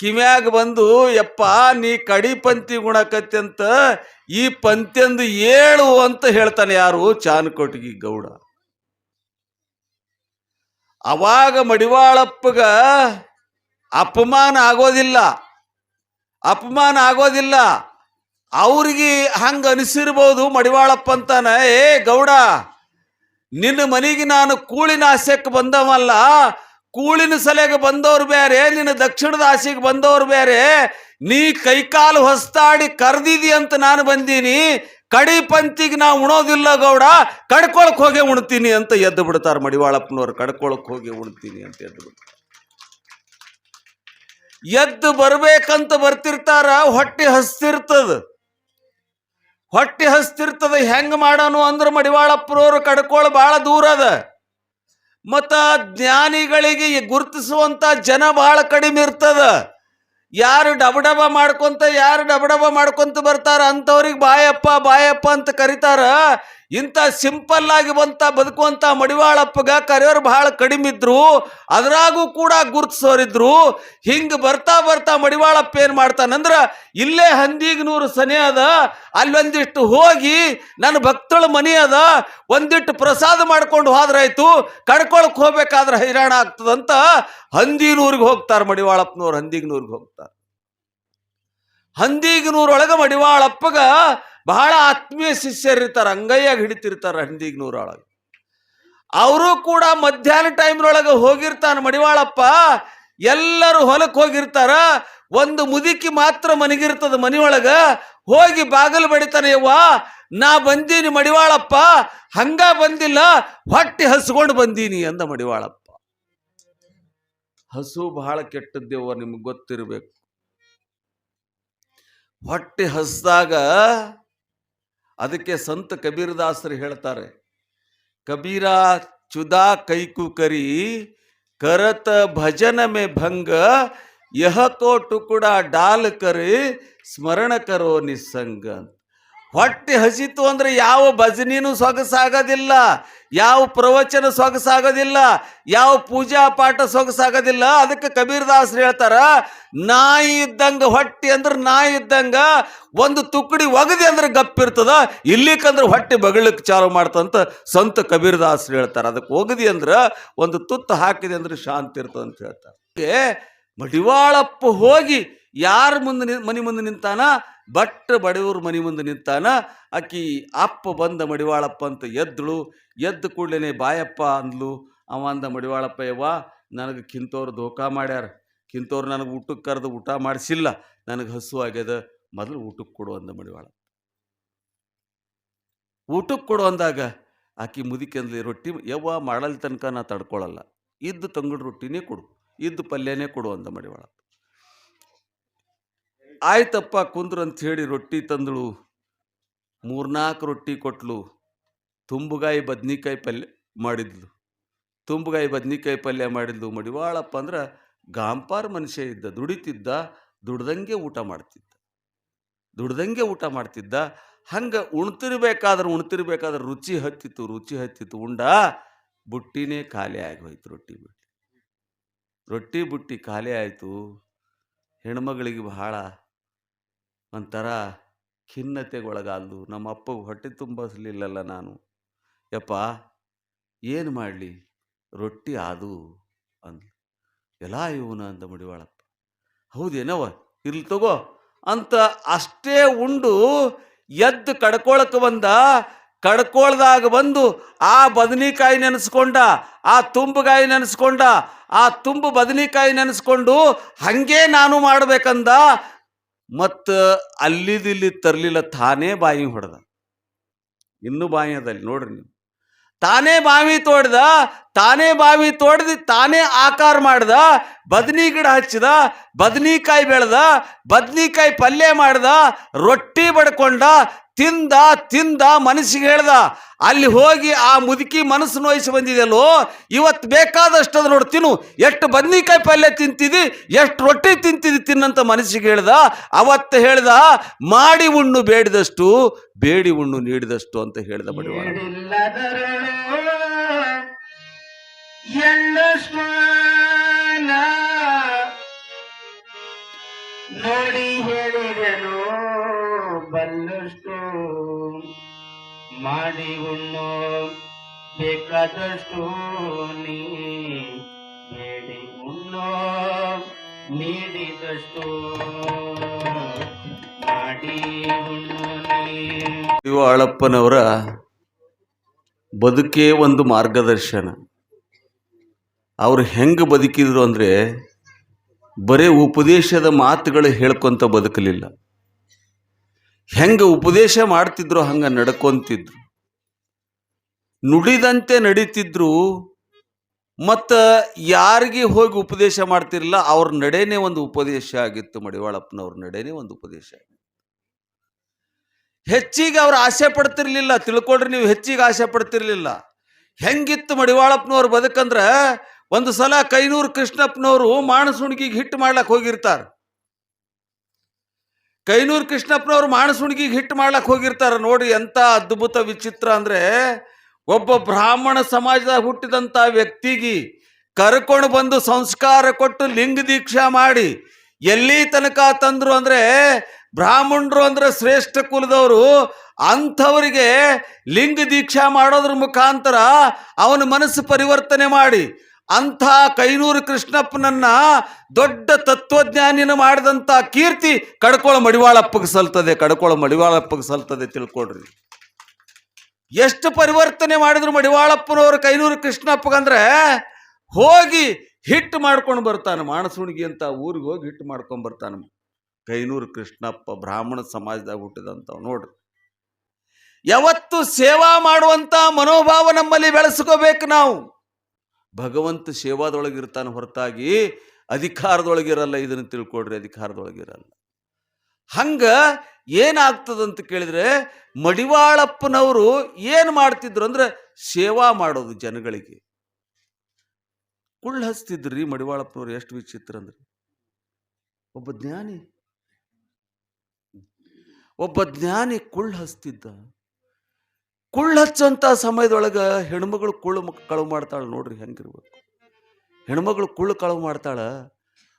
S1: ಕಿವ್ಯಾಗ ಬಂದು, ಯಪ್ಪ, ನೀ ಕಡಿ ಪಂತಿ ಗುಣಕತ್ತಿ ಅಂತ, ಈ ಪಂತ್ಯಂದು ಏಳು ಅಂತ ಹೇಳ್ತಾನೆ ಯಾರು? ಚಾನ್ಕೋಟಿಗಿ ಗೌಡ. ಅವಾಗ ಮಡಿವಾಳಪ್ಪಗ ಅಪಮಾನ ಆಗೋದಿಲ್ಲ. ಅಪಮಾನ ಆಗೋದಿಲ್ಲ. ಅವ್ರಿಗೆ ಹಂಗ ಅನಿಸಿರ್ಬೋದು ಮಡಿವಾಳಪ್ಪ ಅಂತಾನೆ, ಏ ಗೌಡ, ನಿನ್ನ ಮನೆಗೆ ನಾನು ಕೂಳಿನ ಆಸೆಕ್ಕೆ ಬಂದವಲ್ಲ, ಕೂಳಿನ ಸಲೆಗೆ ಬಂದವ್ರು ಬೇರೆ, ನಿನ್ನ ದಕ್ಷಿಣದ ಆಸೆಗೆ ಬಂದವ್ರು ಬೇರೆ, ನೀ ಕೈಕಾಲು ಹೊಸ್ತಾಡಿ ಕರ್ದಿದಿ ಅಂತ ನಾನು ಬಂದೀನಿ, ಕಡಿ ಪಂತಿಗೆ ನಾ ಉಣೋದಿಲ್ಲ ಗೌಡ, ಕಡ್ಕೊಳಕ್ ಹೋಗಿ ಉಣ್ತೀನಿ ಅಂತ ಎದ್ದು ಬಿಡ್ತಾರ ಮಡಿವಾಳಪ್ಪನವ್ರು, ಕಡ್ಕೊಳಕ್ ಹೋಗಿ ಉಣ್ತೀನಿ ಅಂತ ಎದ್ದು ಬಿಡ್ತಾರೆ. ಎದ್ದು ಬರ್ಬೇಕಂತ ಬರ್ತಿರ್ತಾರ, ಹೊಟ್ಟೆ ಹಸ್ತಿರ್ತದ. ಹೊಟ್ಟೆ ಹಸ್ತಿರ್ತದ, ಹೆಂಗ್ ಮಾಡೋನು ಅಂದ್ರ ಮಡಿವಾಳಪ್ಪರವ್ರು ಕಡ್ಕೊಳ್ ಬಹಳ ದೂರ ಅದ. ಮತ್ತ ಜ್ಞಾನಿಗಳಿಗೆ ಗುರುತಿಸುವಂತ ಜನ ಬಹಳ ಕಡಿಮೆ ಇರ್ತದ. ಯಾರು ಡಬಡಬ ಡಬ ಮಾಡ್ಕೊಂತ, ಯಾರು ಡಬಡಬ ಡಬ ಮಾಡ್ಕೊಂತ ಬರ್ತಾರ ಅಂಥವ್ರಿಗೆ ಬಾಯಪ್ಪ ಬಾಯಪ್ಪ ಅಂತ ಕರೀತಾರ. ಇಂಥ ಸಿಂಪಲ್ ಆಗಿ ಬಂತ, ಬದುಕುವಂತ ಮಡಿವಾಳಪ್ಪಗ ಕರೆಯೋರು ಬಹಳ ಕಡಿಮೆ ಇದ್ರು. ಅದ್ರಾಗೂ ಕೂಡ ಗುರುತಿಸೋರಿದ್ರು ಹಿಂಗ್ ಬರ್ತಾ ಬರ್ತಾ ಮಡಿವಾಳಪ್ಪ ಏನ್ ಮಾಡ್ತಾನಂದ್ರ ಇಲ್ಲೇ ಹಂದಿಗ್ನೂರು ಸನಿ ಅದ, ಅಲ್ಲೊಂದಿಷ್ಟು ಹೋಗಿ ನನ್ನ ಭಕ್ತಳ ಮನಿ ಅದ, ಒಂದಿಟ್ಟು ಪ್ರಸಾದ ಮಾಡ್ಕೊಂಡು ಹೋದ್ರಾಯ್ತು, ಕಡ್ಕೊಳಕ್ ಹೋಗ್ಬೇಕಾದ್ರೆ ಹೈರಾಣ ಆಗ್ತದಂತ ಹಂದಿನೂರಿಗೆ ಹೋಗ್ತಾರೆ ಮಡಿವಾಳಪ್ಪನವ್ರು, ಹಂದಿಗ್ನೂರಿಗೆ ಹೋಗ್ತಾರೆ. ಹಂದಿಗ್ನೂರೊಳಗ ಮಡಿವಾಳಪ್ಪಗ ಬಹಳ ಆತ್ಮೀಯ ಶಿಷ್ಯರಿರ್ತಾರೆ ಅಂಗೈಯ್ಯಾಗ ಹಿಡಿತಿರ್ತಾರೆ ಹಂದಿಗ್ನೂರೊಳಗೆ ಅವರು ಕೂಡ ಮಧ್ಯಾಹ್ನ ಟೈಮ್ನೊಳಗೆ ಹೋಗಿರ್ತಾನೆ, ಮಡಿವಾಳಪ್ಪ, ಎಲ್ಲರೂ ಹೊಲಕ್ಕೆ ಹೋಗಿರ್ತಾರ, ಒಂದು ಮುದುಕಿ ಮಾತ್ರ ಮನೆಗಿರ್ತದ ಮನಿಯೊಳಗ, ಹೋಗಿ ಬಾಗಿಲು ಬಡಿತಾನೆ, ಯವ್ವಾ, ನಾ ಬಂದೀನಿ ಮಡಿವಾಳಪ್ಪ, ಹಂಗ ಬಂದಿಲ್ಲ, ಹೊಟ್ಟೆ ಹಸ್ಕೊಂಡು ಬಂದೀನಿ ಅಂದ ಮಡಿವಾಳಪ್ಪ. ಹಸು ಬಹಳ ಕೆಟ್ಟದ್ದೇವ ನಿಮ್ಗೆ ಗೊತ್ತಿರಬೇಕು. ಹೊಟ್ಟೆ ಹಸ್ದಾಗ ಅದಕ್ಕೆ ಸಂತ ಕಬೀರದಾಸರು ಹೇಳ್ತಾರೆ, ಕಬೀರ ಚುದಾ ಕೈಕುಕರಿ ಕರತ ಭಜನ ಮೇ ಭಂಗ, ಯಹ ಕೋ ಟುಕುಡ ಡಾಲ್ ಕರಿ, ಸ್ಮರಣ ಕರೋ ನಿಸ್ಸಂಗ ಅಂತ. ಹೊಟ್ಟೆ ಹಸಿತು ಅಂದ್ರೆ ಯಾವ ಭಜನಿನೂ ಸೊಗಸಾಗೋದಿಲ್ಲ, ಯಾವ ಪ್ರವಚನ ಸೊಗಸಾಗೋದಿಲ್ಲ, ಯಾವ ಪೂಜಾ ಪಾಠ ಸೊಗಸಾಗೋದಿಲ್ಲ. ಅದಕ್ಕೆ ಕಬೀರ್ದಾಸ್ ಹೇಳ್ತಾರ, ನಾಯಿ ಇದ್ದಂಗ ಹೊಟ್ಟೆ ಅಂದ್ರೆ ನಾಯಿ ಇದ್ದಂಗ, ಒಂದು ತುಕ್ಕಡಿ ಒಗದಿ ಅಂದ್ರೆ ಗಪ್ಪಿರ್ತದ ಇಲ್ಲಿಕಂದ್ರೆ ಹೊಟ್ಟೆ ಬಗಳಕ್ಕೆ ಚಾಲು ಮಾಡ್ತಂತ ಸಂತ ಕಬೀರ್ದಾಸ್ ಹೇಳ್ತಾರೆ. ಅದಕ್ಕೆ ಒಗದಿ ಅಂದ್ರೆ ಒಂದು ತುತ್ತು ಹಾಕಿದೆ ಅಂದ್ರೆ ಶಾಂತಿ ಇರ್ತದೆ ಅಂತ ಹೇಳ್ತಾರೆ. ಮಡಿವಾಳಪ್ಪ ಹೋಗಿ ಯಾರ ಮುಂದೆ ಮನೆ ಮುಂದೆ ನಿಂತಾನ? ಬಟ್ಟ ಬಡವ್ರ ಮನೆ ಮುಂದೆ ನಿಂತಾನ, ಆಕಿ ಅಪ್ಪ ಬಂದ ಮಡಿವಾಳಪ್ಪ ಅಂತ ಎದ್ದಳು, ಎದ್ದ ಕೂಡಲೇ ಬಾಯಪ್ಪ ಅಂದ್ಲು. ಅವ ಅಂದ ಮಡಿವಾಳಪ್ಪ, ಯವ್ವ, ನನಗೆ ಕಿಂತೋರು ಧೋಕಾ ಮಾಡ್ಯಾರ. ಕಿಂತವ್ರು ನನಗೆ ಊಟಕ್ಕೆ ಕರೆದು ಊಟ ಮಾಡಿಸಿಲ್ಲ. ನನಗೆ ಹಸು ಆಗ್ಯದ. ಮೊದಲು ಊಟಕ್ಕೆ ಕೊಡು ಅಂದ ಮಡಿವಾಳ ಊಟಕ್ಕೆ ಕೊಡು ಅಂದಾಗ ಆಕಿ ಮುದಿಕೆಂದ್ಲಿ ರೊಟ್ಟಿ, ಯವ್ವ, ಮಾಡಲ್ ತನಕ ನಾ ತಡ್ಕೊಳ್ಳಲ್ಲ ಇದ್ದು ತಂಗಡು ರೊಟ್ಟಿನೇ ಕೊಡು. ಇದ್ದು ಪಲ್ಯನೇ ಕೊಡು ಅಂದ ಮಡಿವಾಳ ಆಯ್ತಪ್ಪ ಕುಂದ್ರು ಅಂತ ಹೇಳಿ ರೊಟ್ಟಿ ತಂದಳು. ಮೂರ್ನಾಲ್ಕು ರೊಟ್ಟಿ ಕೊಟ್ಲು. ತುಂಬುಗಾಯಿ ಬದ್ನಿಕಾಯಿ ಪಲ್ಯ ಮಾಡಿದ್ಲು. ತುಂಬುಗಾಯಿ ಬದ್ನಿಕಾಯಿ ಪಲ್ಯ ಮಾಡಿದ್ಲು ಮಡಿವಾಳಪ್ಪ ಅಂದ್ರೆ ಗಾಂಪಾರ್ ಮನುಷ್ಯ ಇದ್ದ, ದುಡಿತಿದ್ದ, ದುಡ್ದಂಗೆ ಊಟ ಮಾಡ್ತಿದ್ದ. ದುಡ್ದಂಗೆ ಊಟ ಮಾಡ್ತಿದ್ದ. ಹಂಗೆ ಉಣ್ತಿರ್ಬೇಕಾದ್ರೆ ಉಣ್ತಿರ್ಬೇಕಾದ್ರೆ ರುಚಿ ಹತ್ತಿತ್ತು ರುಚಿ ಹತ್ತಿತ್ತು. ಉಂಡ ಬುಟ್ಟಿನೇ ಖಾಲಿ ಆಗಿ ಹೋಯ್ತು ರೊಟ್ಟಿ ಬುಟ್ಟಿ. ರೊಟ್ಟಿ ಬುಟ್ಟಿ ಖಾಲಿ ಆಯಿತು. ಹೆಣ್ಮಗಳಿಗೆ ಬಹಳ ಒಂಥರ ಖಿನ್ನತೆಗೊಳಗಾಲ್ದು ನಮ್ಮ ಅಪ್ಪಗೆ ಹೊಟ್ಟೆ ತುಂಬಿಸ್ಲಿಲ್ಲಲ್ಲ ನಾನು. ಯಪ್ಪ, ಏನು ಮಾಡಲಿ? ರೊಟ್ಟಿ ಆದು ಅಂದ್ಲು. ಎಲ್ಲ ಇವನು ಅಂದ ಮುಡಿವಾಳಪ್ಪ. ಹೌದೇನವ ಇರ್ಲಿ ತಗೋ ಅಂತ ಅಷ್ಟೇ ಉಂಡು ಎದ್ದು ಕಡ್ಕೊಳಕ್ಕೆ ಬಂದ. ಕಡ್ಕೊಳ್ದಾಗ ಬಂದು ಆ ಬದನಿಕಾಯಿ ನೆನೆಸ್ಕೊಂಡ, ಆ ತುಂಬುಗಾಯಿ ನೆನೆಸ್ಕೊಂಡ, ಆ ತುಂಬು ಬದನಿಕಾಯಿ ನೆನೆಸ್ಕೊಂಡು ಹಂಗೆ ನಾನು ಮಾಡ್ಬೇಕಂದ. ಮತ್ತು ಅಲ್ಲಿದಿಲ್ಲಿ ತರಲಿಲ್ಲ, ತಾನೇ ಬಾಯಿ ಹೊಡೆದ. ಇನ್ನೂ ಬಾಯಿ ಅದಲ್ಲಿ, ನೋಡ್ರಿ ನೀವು. ತಾನೇ ಬಾವಿ ತೋಡ್ದ, ತಾನೇ ಬಾವಿ ತೋಡ್ದು, ತಾನೇ ಆಕಾರ ಮಾಡ್ದ, ಬದನಿ ಗಿಡ ಹಚ್ಚಿದ ಬದನಿಕಾಯಿ ಬೆಳೆದ ಬದನಿಕಾಯಿ ಪಲ್ಯ ಮಾಡ್ದ, ರೊಟ್ಟಿ ಬಡ್ಕೊಂಡ ತಿಂದ ತಿಂದ ಮನಸ್ಸಿಗೆ ಹೇಳ್ದ, ಅಲ್ಲಿ ಹೋಗಿ ಆ ಮುದುಕಿ ಮನಸ್ಸು ನೋಯಿಸಿ ಬಂದಿದೆಯಲ್ಲೋ ಇವತ್ತು ಬೇಕಾದಷ್ಟು ಅದು ನೋಡಿ, ತಿನ್ನು. ಎಷ್ಟು ಬದ್ನಿಕಾಯಿ ಪಲ್ಯ ತಿಂತಿದಿ, ಎಷ್ಟು ರೊಟ್ಟಿ ತಿಂತಿದಿ ತಿನ್ನಂತ ಮನಸ್ಸಿಗೆ ಹೇಳ್ದ, ಅವತ್ತು ಹೇಳ್ದ, ಮಾಡಿ ಉಣ್ಣು ಬೇಡಿದಷ್ಟು, ಬೇಡಿ ಉಣ್ಣು ನೀಡಿದಷ್ಟು ಅಂತ ಹೇಳ್ದ ಬಡವ
S2: ನೋಡಿ ಹೇಳಿದನು. ಬಲ್ಲಷ್ಟು ಮಾಡಿ ಉಣ್ಣು ಬೇಕಾದಷ್ಟು ನೀ ಬೇಡಿ ಉಣ್ಣೋ ನೀಡಿದಷ್ಟು ಮಾಡಿ ಉಣ್ಣೋ
S1: ಆಳಪ್ಪನವರ ಬದುಕೇ ಒಂದು ಮಾರ್ಗದರ್ಶನ. ಅವರು ಹೆಂಗೆ ಬದುಕಿದ್ರು ಅಂದರೆ ಬರೇ ಉಪದೇಶದ ಮಾತುಗಳು ಹೇಳ್ಕೊತ ಬದುಕಲಿಲ್ಲ. ಹೆಂಗೆ ಉಪದೇಶ ಮಾಡ್ತಿದ್ರು ಹಂಗೆ ನಡ್ಕೊಂತಿದ್ರು. ನುಡಿದಂತೆ ನಡೀತಿದ್ರು, ಮತ್ತು ಯಾರಿಗೆ ಹೋಗಿ ಉಪದೇಶ ಮಾಡ್ತಿರಲಿಲ್ಲ, ಅವ್ರ ನಡೆನೇ ಒಂದು ಉಪದೇಶ ಆಗಿತ್ತು, ಮಡಿವಾಳಪ್ಪನವ್ರ ನಡೆನೇ ಒಂದು ಉಪದೇಶ ಹೆಚ್ಚಿಗೆ ಅವ್ರು ಆಸೆ ಪಡ್ತಿರ್ಲಿಲ್ಲ, ತಿಳ್ಕೊಳ್ರಿ ನೀವು ಹೆಚ್ಚಿಗೆ ಆಸೆ ಪಡ್ತಿರ್ಲಿಲ್ಲ. ಹೆಂಗಿತ್ತು ಮಡಿವಾಳಪ್ಪನವ್ರು ಬದುಕಂದ್ರೆ, ಒಂದು ಸಲ ಕೈನೂರು ಕೃಷ್ಣಪ್ಪನವರು ಮಾಣಸುಣಿಗೆ ಹಿಟ್ಟು ಮಾಡ್ಲಕ್ ಹೋಗಿರ್ತಾರ. ಕೈನೂರು ಕೃಷ್ಣಪ್ಪನವ್ರು ಮಾಣಸುಣಿಗೆ ಹಿಟ್ಟು ಮಾಡ್ಲಕ್ಕೆ ಹೋಗಿರ್ತಾರೆ ನೋಡಿ, ಎಂತ ಅದ್ಭುತ ವಿಚಿತ್ರ ಅಂದ್ರೆ ಒಬ್ಬ ಬ್ರಾಹ್ಮಣ ಸಮಾಜದಾಗ ಹುಟ್ಟಿದಂತ ವ್ಯಕ್ತಿಗೆ ಕರ್ಕೊಂಡು ಬಂದು ಸಂಸ್ಕಾರ ಕೊಟ್ಟು ಲಿಂಗ ದೀಕ್ಷಾ ಮಾಡಿ ಎಲ್ಲಿ ತನಕ ತಂದ್ರು ಅಂದ್ರೆ ಬ್ರಾಹ್ಮಣರು ಅಂದ್ರೆ ಶ್ರೇಷ್ಠ ಕುಲದವರು, ಅಂಥವರಿಗೆ ಲಿಂಗ ದೀಕ್ಷಾ ಮಾಡೋದ್ರ ಮುಖಾಂತರ ಅವನ ಮನಸ್ಸು ಪರಿವರ್ತನೆ ಮಾಡಿ. ಅಂಥ ಕೈನೂರು ಕೃಷ್ಣಪ್ಪನನ್ನ ದೊಡ್ಡ ತತ್ವಜ್ಞಾನಿನ ಮಾಡಿದಂಥ ಕೀರ್ತಿ ಕಡ್ಕೊಳ ಮಡಿವಾಳಪ್ಪಗೆ ಸಲ್ತದೆ, ಕಡ್ಕೊಳ ಮಡಿವಾಳಪ್ಪಗೆ ಸಲ್ತದೆ ತಿಳ್ಕೊಡ್ರಿ ಎಷ್ಟು ಪರಿವರ್ತನೆ ಮಾಡಿದ್ರು ಮಡಿವಾಳಪ್ಪನವರು ಕೈನೂರು ಕೃಷ್ಣಪ್ಪಗಂದ್ರೆ ಹೋಗಿ ಹಿಟ್ಟು ಮಾಡ್ಕೊಂಡು ಬರ್ತಾನೆ ಮಾಣಸುಣಿಗೆ ಅಂತ ಊರಿಗೆ ಹೋಗಿ ಹಿಟ್ಟು ಮಾಡ್ಕೊಂಡು ಬರ್ತಾನೆ. ಕೈನೂರು ಕೃಷ್ಣಪ್ಪ ಬ್ರಾಹ್ಮಣ ಸಮಾಜದಾಗ ಹುಟ್ಟಿದಂಥವು ನೋಡ್ರಿ. ಯಾವತ್ತು ಸೇವಾ ಮಾಡುವಂತ ಮನೋಭಾವ ನಮ್ಮಲ್ಲಿ ಬೆಳೆಸ್ಕೋಬೇಕು ನಾವು. ಭಗವಂತ ಸೇವಾದೊಳಗಿರ್ತಾನೆ ಹೊರತಾಗಿ ಅಧಿಕಾರದೊಳಗಿರಲ್ಲ ಇದನ್ನು ತಿಳ್ಕೊಡ್ರಿ ಅಧಿಕಾರದೊಳಗಿರಲ್ಲ. ಹಂಗ ಏನಾಗ್ತದಂತ ಕೇಳಿದ್ರೆ ಮಡಿವಾಳಪ್ಪನವರು ಏನು ಮಾಡ್ತಿದ್ರು ಅಂದ್ರೆ ಸೇವಾ ಮಾಡೋದು ಜನಗಳಿಗೆ. ಕುಳ್ಳು ಹಚ್ತಿದ್ರಿ ಮಡಿವಾಳಪ್ಪನವ್ರು ಎಷ್ಟು ವಿಚಿತ್ರ ಅಂದ್ರೆ. ಒಬ್ಬ ಜ್ಞಾನಿ ಒಬ್ಬ ಜ್ಞಾನಿ ಕುಳ್ಳು ಹಚ್ತಿದ್ದ ಕುಳ್ಳು ಸಮಯದೊಳಗೆ ಹೆಣ್ಮಗಳು ಕುಳ್ಳು ಕಳು ಮಾಡ್ತಾಳೆ ನೋಡ್ರಿ ಹೆಂಗಿರ್ಬೇಕು. ಹೆಣ್ಮಗಳು ಕುಳ್ಳು ಕಳುವು ಮಾಡ್ತಾಳೆ,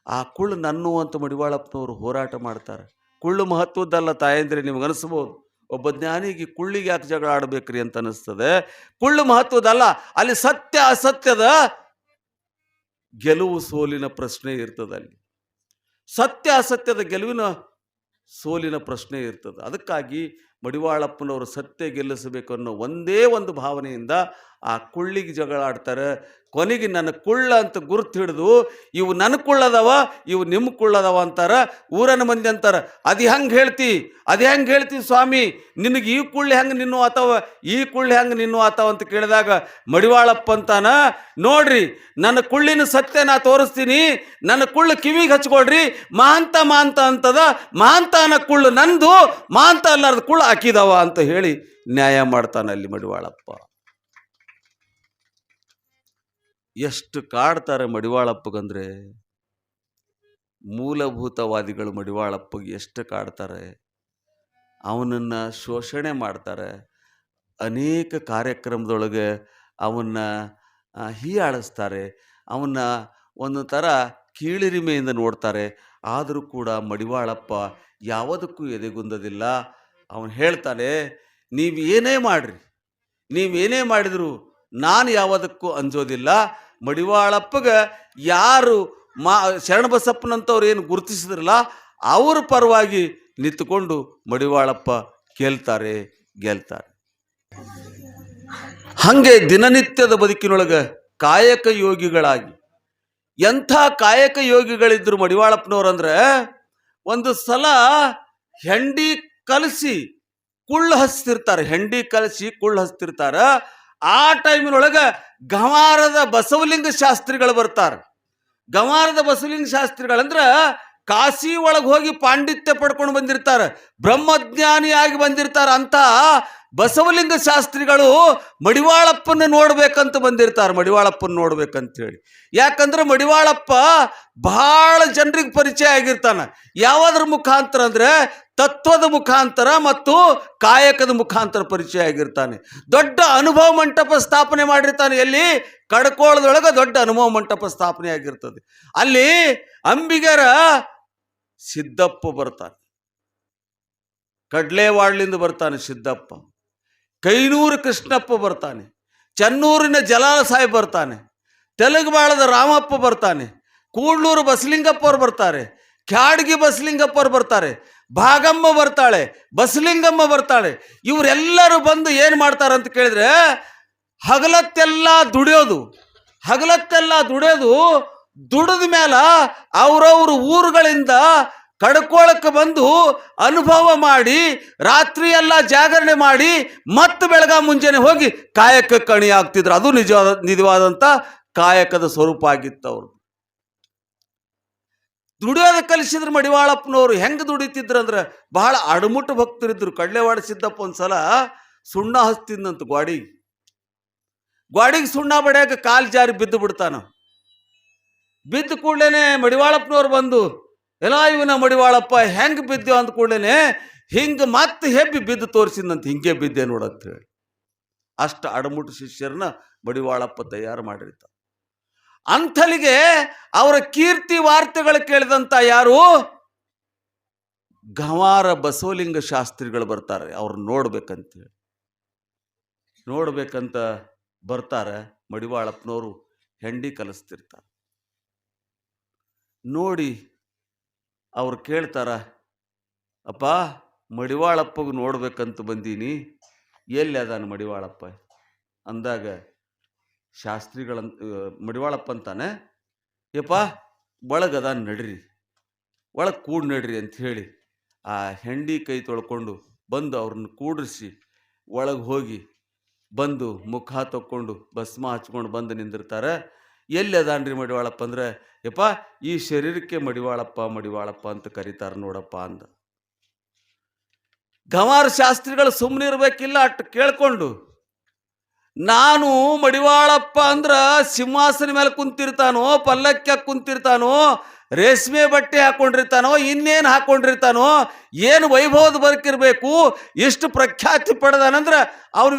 S1: ಆ ಕುಳ್ಳು ನನ್ನು ಅಂತ ಮಡಿವಾಳಪ್ಪನವರು ಹೋರಾಟ ಮಾಡ್ತಾರೆ. ಕುಳ್ಳು ಮಹತ್ವದ್ದಲ್ಲ ತಾಯಂದ್ರೆ, ನಿಮ್ಗೆ ಅನಿಸ್ಬೋದು ಒಬ್ಬ ಜ್ಞಾನಿಗೆ ಕುಳ್ಳಿಗೆ ಯಾಕೆ ಜಗಳ ಆಡ್ಬೇಕ್ರಿ ಅಂತ ಅನಿಸ್ತದೆ. ಕುಳ್ಳು ಮಹತ್ವದಲ್ಲ ಅಲ್ಲಿ ಸತ್ಯ ಅಸತ್ಯದ ಗೆಲುವು ಸೋಲಿನ ಪ್ರಶ್ನೆ ಇರ್ತದೆ ಅಲ್ಲಿ. ಸತ್ಯ ಅಸತ್ಯದ ಗೆಲುವಿನ ಸೋಲಿನ ಪ್ರಶ್ನೆ ಇರ್ತದೆ. ಅದಕ್ಕಾಗಿ ಮಡಿವಾಳಪ್ಪನವರು ಸತ್ಯ ಗೆಲ್ಲಿಸಬೇಕು ಅನ್ನೋ ಒಂದೇ ಒಂದು ಭಾವನೆಯಿಂದ ಆ ಕುಳ್ಳಿಗೆ ಜಗಳ ಆಡ್ತಾರೆ ಕೊನೆಗೆ ನನ್ನ ಕುಳ್ಳ ಅಂತ ಗುರುತು ಹಿಡಿದು, ಇವು ನನ್ನ ಕುಳ್ಳದವ, ಇವು ನಿಮ್ಮ ಕುಳ್ಳದವ ಅಂತಾರ. ಊರನ ಮಂದಿ ಅಂತಾರ, ಅದು ಹೆಂಗೆ ಹೇಳ್ತಿ? ಅದು ಹೆಂಗೆ ಹೇಳ್ತಿ ಸ್ವಾಮಿ? ನಿನಗೆ ಈ ಕುಳ್ಳಿ ಹೆಂಗೆ ನಿನ್ನು ಆತವ ಈ ಕುಳ್ಳಿ ಹೆಂಗೆ ನಿನ್ನು ಆತವ ಅಂತ ಕೇಳಿದಾಗ, ಮಡಿವಾಳಪ್ಪ ಅಂತಾನ. ನೋಡ್ರಿ, ನನ್ನ ಕುಳ್ಳಿನ ಸತ್ಯ ನಾ ತೋರಿಸ್ತೀನಿ. ನನ್ನ ಕುಳ್ಳು ಕಿವಿಗೆ ಹಚ್ಕೊಳ್ರಿ. ಮಾಂತ ಮಾಂತ ಅಂತದ. ಮಾಂತ ಅನ್ನೋ ಕುಳ್ಳು ನಂದು. ಮಾಂತ ಅಲ್ಲಾರ್ದ ಕುಳ್ಳು ಹಾಕಿದವ ಅಂತ ಹೇಳಿ ನ್ಯಾಯ ಮಾಡ್ತಾನೆ ಅಲ್ಲಿ ಮಡಿವಾಳಪ್ಪ. ಎಷ್ಟು ಕಾಡ್ತಾರೆ ಮಡಿವಾಳಪ್ಪಗಂದ್ರೆ ಮೂಲಭೂತವಾದಿಗಳು ಮಡಿವಾಳಪ್ಪಗೆ ಎಷ್ಟು ಕಾಡ್ತಾರೆ? ಅವನನ್ನು ಶೋಷಣೆ ಮಾಡ್ತಾರೆ. ಅನೇಕ ಕಾರ್ಯಕ್ರಮದೊಳಗೆ ಅವನ್ನ ಹೀಯಾಳಿಸ್ತಾರೆ. ಅವನ್ನ ಒಂದು ಥರ ಕೀಳಿರಿಮೆಯಿಂದ ನೋಡ್ತಾರೆ. ಆದರೂ ಕೂಡ ಮಡಿವಾಳಪ್ಪ ಯಾವುದಕ್ಕೂ ಎದೆಗುಂದದಿಲ್ಲ. ಅವನು ಹೇಳ್ತಾನೆ, ನೀವು ಏನೇ ಮಾಡಿರಿ. ನೀವೇನೇ ಮಾಡಿದರೂ ನಾನು ಯಾವುದಕ್ಕೂ ಅಂಜೋದಿಲ್ಲ. ಮಡಿವಾಳಪ್ಪಗೆ ಯಾರು ಮಾ ಶರಣಬಸಪ್ಪನಂಥವ್ರು ಏನು ಗುರುತಿಸಿದ್ರಲ್ಲ, ಅವ್ರ ಪರವಾಗಿ ನಿಂತುಕೊಂಡು ಮಡಿವಾಳಪ್ಪ ಕೇಳ್ತಾರೆ, ಗೆಲ್ತಾರೆ. ಹಂಗೆ ದಿನನಿತ್ಯದ ಬದುಕಿನೊಳಗೆ ಕಾಯಕ ಯೋಗಿಗಳಾಗಿ, ಎಂಥ ಕಾಯಕ ಯೋಗಿಗಳಿದ್ರು ಮಡಿವಾಳಪ್ಪನವ್ರಂದ್ರೆ, ಒಂದು ಸಲ ಹೆಂಡಿ ಕಲಸಿ ಕುಳ್ಳು ಹಸ್ತಿರ್ತಾರೆ, ಹೆಂಡಿ ಕಲಸಿ ಕುಳ್ಳು ಹಚ್ತಿರ್ತಾರ ಆ ಟೈಮಿನೊಳಗೆ ಗವಾರದ ಬಸವಲಿಂಗ ಶಾಸ್ತ್ರಿಗಳು ಬರ್ತಾರೆ. ಗವಾರದ ಬಸವಲಿಂಗ ಶಾಸ್ತ್ರಿಗಳಂದ್ರೆ ಕಾಶಿ ಒಳಗೆ ಹೋಗಿ ಪಾಂಡಿತ್ಯ ಪಡ್ಕೊಂಡು ಬಂದಿರ್ತಾರೆ ಬ್ರಹ್ಮಜ್ಞಾನಿಯಾಗಿ ಬಂದಿರ್ತಾರೆ ಅಂತ ಬಸವಲಿಂಗ ಶಾಸ್ತ್ರಿಗಳು ಮಡಿವಾಳಪ್ಪನ ನೋಡ್ಬೇಕಂತ ಬಂದಿರ್ತಾರೆ ಮಡಿವಾಳಪ್ಪನ ನೋಡ್ಬೇಕಂತ ಹೇಳಿ. ಯಾಕಂದ್ರೆ ಮಡಿವಾಳಪ್ಪ ಬಹಳ ಜನರಿಗೆ ಪರಿಚಯ ಆಗಿರ್ತಾನ. ಯಾವಾದ್ರ ಮುಖಾಂತರ ಅಂದ್ರೆ ತತ್ವದ ಮುಖಾಂತರ ಮತ್ತು ಕಾಯಕದ ಮುಖಾಂತರ ಪರಿಚಯ ಆಗಿರ್ತಾನೆ. ದೊಡ್ಡ ಅನುಭವ ಮಂಟಪ ಸ್ಥಾಪನೆ ಮಾಡಿರ್ತಾನೆ ಎಲ್ಲಿ? ಕಡ್ಕೋಳದೊಳಗೆ ದೊಡ್ಡ ಅನುಭವ ಮಂಟಪ ಸ್ಥಾಪನೆ ಆಗಿರ್ತದೆ. ಅಲ್ಲಿ ಅಂಬಿಗರ ಸಿದ್ದಪ್ಪ ಬರ್ತಾನೆ. ಕಡ್ಲೇವಾಡ್ಲಿಂದ ಬರ್ತಾನೆ ಸಿದ್ದಪ್ಪ. ಕೈನೂರು ಕೃಷ್ಣಪ್ಪ ಬರ್ತಾನೆ. ಚನ್ನೂರಿನ ಜಲಾಲ ಸಾಹೇಬ್ ಬರ್ತಾನೆ. ತೆಲುಗುಬಾಳದ ರಾಮಪ್ಪ ಬರ್ತಾನೆ. ಕೂಡ್ಲೂರು ಬಸಲಿಂಗಪ್ಪ ಅವ್ರು ಬರ್ತಾರೆ. ಖ್ಯಾಡ್ಗಿ ಬಸಲಿಂಗಪ್ಪ ಅವ್ರು ಬರ್ತಾರೆ. ಭಾಗಮ್ಮ ಬರ್ತಾಳೆ, ಬಸಲಿಂಗಮ್ಮ ಬರ್ತಾಳೆ, ಇವರೆಲ್ಲರೂ ಬಂದು ಏನು ಮಾಡ್ತಾರೆ ಅಂತ ಕೇಳಿದ್ರೆ, ಹಗಲತ್ತೆಲ್ಲ ದುಡಿಯೋದು ಹಗಲತ್ತೆಲ್ಲ ದುಡಿಯೋದು, ದುಡಿದ ಮೇಲ ಅವ್ರವ್ರ ಊರುಗಳಿಂದ ಕಡ್ಕೊಳಕ್ಕೆ ಬಂದು ಅನುಭವ ಮಾಡಿ ರಾತ್ರಿ ಎಲ್ಲ ಜಾಗರಣೆ ಮಾಡಿ, ಮತ್ತೆ ಬೆಳಗ ಮುಂಜಾನೆ ಹೋಗಿ ಕಾಯಕ ಕಣಿ ಆಗ್ತಿದ್ರು ಅದು ನಿಜವಾದ ನಿಜವಾದಂಥ ಕಾಯಕದ ಸ್ವರೂಪ ಆಗಿತ್ತು ಅವ್ರು ದುಡಿಯೋದ ಕಲಿಸಿದ್ರು ಮಡಿವಾಳಪ್ಪನವರು, ಹೆಂಗೆ ದುಡಿತಿದ್ರು ಅಂದ್ರೆ ಬಹಳ ಅಡಮುಟ್ಟು ಭಕ್ತರಿದ್ರು. ಕಡ್ಲೆವಾಡ ಸಿದ್ದಪ್ಪ ಒಂದ್ಸಲ ಸುಣ್ಣ ಹಸ್ತಿದ್ದಂತ ಗ್ವಾಡಿಗೆ. ಗ್ವಾಡಿಗೆ ಸುಣ್ಣ ಬಡಿಯಾಗ ಕಾಲು ಜಾರಿ ಬಿದ್ದು ಬಿಡ್ತಾನ. ಬಿದ್ದ ಕೂಡಲೇ ಮಡಿವಾಳಪ್ಪನವ್ರು ಬಂದು, ಎಲ್ಲ ಇವನ ಮಡಿವಾಳಪ್ಪ, ಹೆಂಗೆ ಬಿದ್ದೆವು ಅಂದ ಕೂಡಲೇ ಹಿಂಗೆ ಮತ್ತೆ ಹೆಬ್ಬಿ ಬಿದ್ದು ತೋರಿಸಿದಂತ ಹಿಂಗೆ ಬಿದ್ದೆ ನೋಡಂತ ಹೇಳಿ. ಅಷ್ಟು ಅಡಮುಟ್ಟು ಶಿಷ್ಯರನ್ನ ಮಡಿವಾಳಪ್ಪ ತಯಾರು ಮಾಡಿರ್ತ ಅಂಥಲಿಗೆ ಅವರ ಕೀರ್ತಿ ವಾರ್ತೆಗಳು ಕೇಳಿದಂಥ ಯಾರು? ಗವಾರ ಬಸವಲಿಂಗ ಶಾಸ್ತ್ರಿಗಳು ಬರ್ತಾರೆ. ಅವ್ರನ್ನ ನೋಡ್ಬೇಕಂತೇಳಿ ನೋಡ್ಬೇಕಂತ ಬರ್ತಾರೆ. ಮಡಿವಾಳಪ್ಪನವರು ಹೆಂಡಿ ಕಲಿಸ್ತಿರ್ತಾರೆ. ನೋಡಿ ಅವ್ರು ಕೇಳ್ತಾರ, ಅಪ್ಪ, ಮಡಿವಾಳಪ್ಪಗೆ ನೋಡ್ಬೇಕಂತ ಬಂದೀನಿ. ಎಲ್ಲಿ ಅದಾನ ಮಡಿವಾಳಪ್ಪ? ಅಂದಾಗ ಶಾಸ್ತ್ರಿಗಳಂತ ಮಡಿವಾಳಪ್ಪ ಅಂತಾನೆ ಯಪ್ಪ ಒಳಗದ ನಡ್ರಿ ಒಳಗೆ ಕೂಡ್ ನಡ್ರಿ ಅಂತ ಹೇಳಿ ಆ ಹೆಂಡಿ ಕೈ ತೊಳ್ಕೊಂಡು ಬಂದು ಅವ್ರನ್ನ ಕೂಡಿಸಿ ಒಳಗೆ ಹೋಗಿ ಬಂದು ಮುಖ ತೊಕ್ಕೊಂಡು ಭಸ್ಮ ಹಚ್ಕೊಂಡು ಬಂದು ನಿಂದಿರ್ತಾರೆ. ಎಲ್ಲಿ ಅದಾನ್ರಿ ಮಡಿವಾಳಪ್ಪ ಅಂದ್ರೆ ಯಪ್ಪ ಈ ಶರೀರಕ್ಕೆ ಮಡಿವಾಳಪ್ಪ ಮಡಿವಾಳಪ್ಪ ಅಂತ ಕರೀತಾರೆ ನೋಡಪ್ಪ ಅಂದ. ಗವಾರ ಶಾಸ್ತ್ರಿಗಳು ಸುಮ್ಮನೆ ಇರಬೇಕಿಲ್ಲ ಅಟ್ಟು ಕೇಳ್ಕೊಂಡು ನಾನು ಮಡಿವಾಳಪ್ಪ ಅಂದ್ರ ಸಿಂಹಾಸನ ಮೇಲೆ ಕುಂತಿರ್ತಾನೋ ಪಲ್ಲಕ್ಕೆ ಕುಂತಿರ್ತಾನೋ, ರೇಷ್ಮೆ ಬಟ್ಟೆ ಹಾಕೊಂಡಿರ್ತಾನೋ, ಇನ್ನೇನು ಹಾಕೊಂಡಿರ್ತಾನೋ, ಏನು ವೈಭವದ ಬದುಕಿರ್ಬೇಕು ಎಷ್ಟು ಪ್ರಖ್ಯಾತಿ ಪಡೆದಾನಂದ್ರ ಅವನು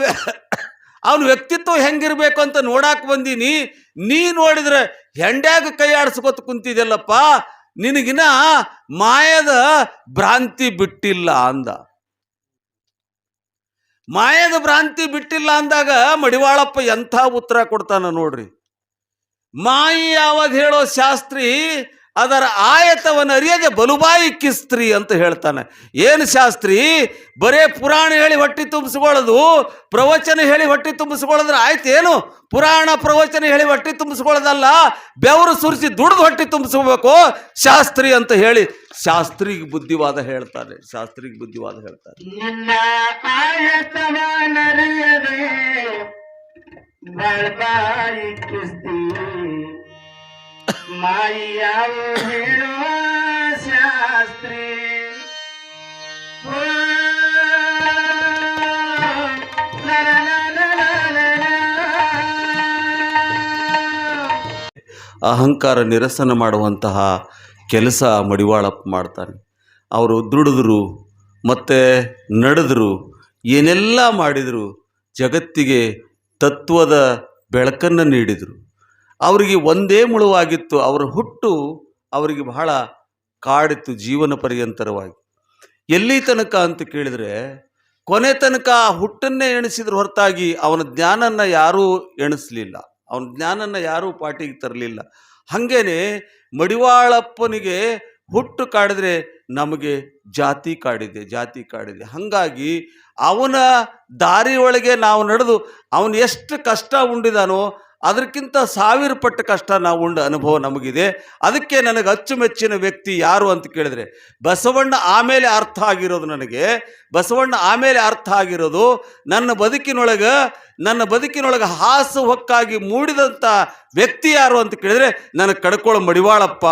S1: ಅವನ ವ್ಯಕ್ತಿತ್ವ ಹೆಂಗಿರ್ಬೇಕು ಅಂತ ನೋಡಾಕ್ ಬಂದೀನಿ. ನೀ ನೋಡಿದ್ರೆ ಹೆಂಡ್ಯಾಗ ಕೈ ಆಡಿಸ್ಕೊತ ಕುಂತಿದ್ಯಲ್ಲಪ್ಪ ನಿನಗಿನ ಮಾಯದ ಭ್ರಾಂತಿ ಬಿಟ್ಟಿಲ್ಲ ಅಂದ. ಮಾಯದ ಭ್ರಾಂತಿ ಬಿಟ್ಟಿಲ್ಲ ಅಂದಾಗ ಮಡಿವಾಳಪ್ಪ ಎಂಥ ಉತ್ತರ ಕೊಡ್ತಾನ ನೋಡ್ರಿ. ಮಾಯಿ ಯಾವಾಗ ಹೇಳೋ ಶಾಸ್ತ್ರಿ ಅದರ ಆಯತವನ್ನು ಅರಿಯದೆ ಬಲುಬಾಯಿ ಕಿಸ್ತ್ರಿ ಅಂತ ಹೇಳ್ತಾನೆ. ಏನು ಶಾಸ್ತ್ರಿ? ಬರೇ ಪುರಾಣ ಹೇಳಿ ಹೊಟ್ಟಿ ತುಂಬಿಸ್ಕೊಳ್ಳೋದು, ಪ್ರವಚನ ಹೇಳಿ ಹೊಟ್ಟಿ ತುಂಬಿಸ್ಕೊಳ್ಳೋದ್ರೆ ಆಯ್ತೇನು? ಪುರಾಣ ಪ್ರವಚನ ಹೇಳಿ ಹೊಟ್ಟಿ ತುಂಬಿಸ್ಕೊಳ್ಳೋದಲ್ಲ, ಬೆವರು ಸುರಿಸಿ ದುಡ್ದು ಹೊಟ್ಟಿ ತುಂಬಿಸ್ಕೋಬೇಕು, ಶಾಸ್ತ್ರಿ ಅಂತ ಹೇಳಿ ಶಾಸ್ತ್ರಿಗೆ ಬುದ್ಧಿವಾದ ಹೇಳ್ತಾರೆ ಶಾಸ್ತ್ರಿಗೆ ಬುದ್ಧಿವಾದ
S2: ಹೇಳ್ತಾರೆ
S1: ಅಹಂಕಾರ ನಿರಸನ ಮಾಡುವಂತಹ ಕೆಲಸ ಮಡಿವಾಳಪ್ಪ ಮಾಡ್ತಾನೆ. ಅವರು ದುಡಿದ್ರು, ಮತ್ತು ನಡೆದ್ರು, ಏನೆಲ್ಲ ಮಾಡಿದರು, ಜಗತ್ತಿಗೆ ತತ್ವದ ಬೆಳಕನ್ನು ನೀಡಿದರು. ಅವರಿಗೆ ಒಂದೇ ಮುಳುವಾಗಿತ್ತು. ಅವರ ಹುಟ್ಟು ಅವರಿಗೆ ಬಹಳ ಕಾಡಿತ್ತು ಜೀವನ ಪರ್ಯಂತರವಾಗಿ. ಎಲ್ಲಿ ತನಕ ಅಂತ ಕೇಳಿದರೆ, ಕೊನೆ ತನಕ ಆ ಹುಟ್ಟನ್ನೇ ಎಣಿಸಿದ್ರ ಹೊರತಾಗಿ ಅವನ ಜ್ಞಾನನ ಯಾರೂ ಎಣಿಸ್ಲಿಲ್ಲ. ಅವನ ಜ್ಞಾನನ ಯಾರೂ ಪಾಟಿಗೆ ತರಲಿಲ್ಲ. ಹಾಗೇನೆ ಮಡಿವಾಳಪ್ಪನಿಗೆ ಹುಟ್ಟು ಕಾಡಿದ್ರೆ ನಮಗೆ ಜಾತಿ ಕಾಡಿದೆ ಜಾತಿ ಕಾಡಿದೆ. ಹಾಗಾಗಿ ಅವನ ದಾರಿ ನಾವು ನಡೆದು ಅವನು ಎಷ್ಟು ಕಷ್ಟ ಉಂಡಿದಾನೋ ಅದಕ್ಕಿಂತ ಸಾವಿರ ಪಟ್ಟು ಕಷ್ಟ ನಾವು ಉಂಡ ಅನುಭವ ನಮಗಿದೆ. ಅದಕ್ಕೆ ನನಗೆ ಅಚ್ಚುಮೆಚ್ಚಿನ ವ್ಯಕ್ತಿ ಯಾರು ಅಂತ ಕೇಳಿದ್ರೆ, ಬಸವಣ್ಣ ಆಮೇಲೆ ಅರ್ಥ ಆಗಿರೋದು ನನಗೆ. ಬಸವಣ್ಣ ಆಮೇಲೆ ಅರ್ಥ ಆಗಿರೋದು, ನನ್ನ ಬದುಕಿನೊಳಗೆ ನನ್ನ ಬದುಕಿನೊಳಗೆ ಹಾಸು ಹೊಕ್ಕಾಗಿ ಮೂಡಿದಂಥ ವ್ಯಕ್ತಿ ಯಾರು ಅಂತ ಕೇಳಿದ್ರೆ, ನನಗೆ ಕಡ್ಕೊಳ್ಳೋ ಮಡಿವಾಳಪ್ಪ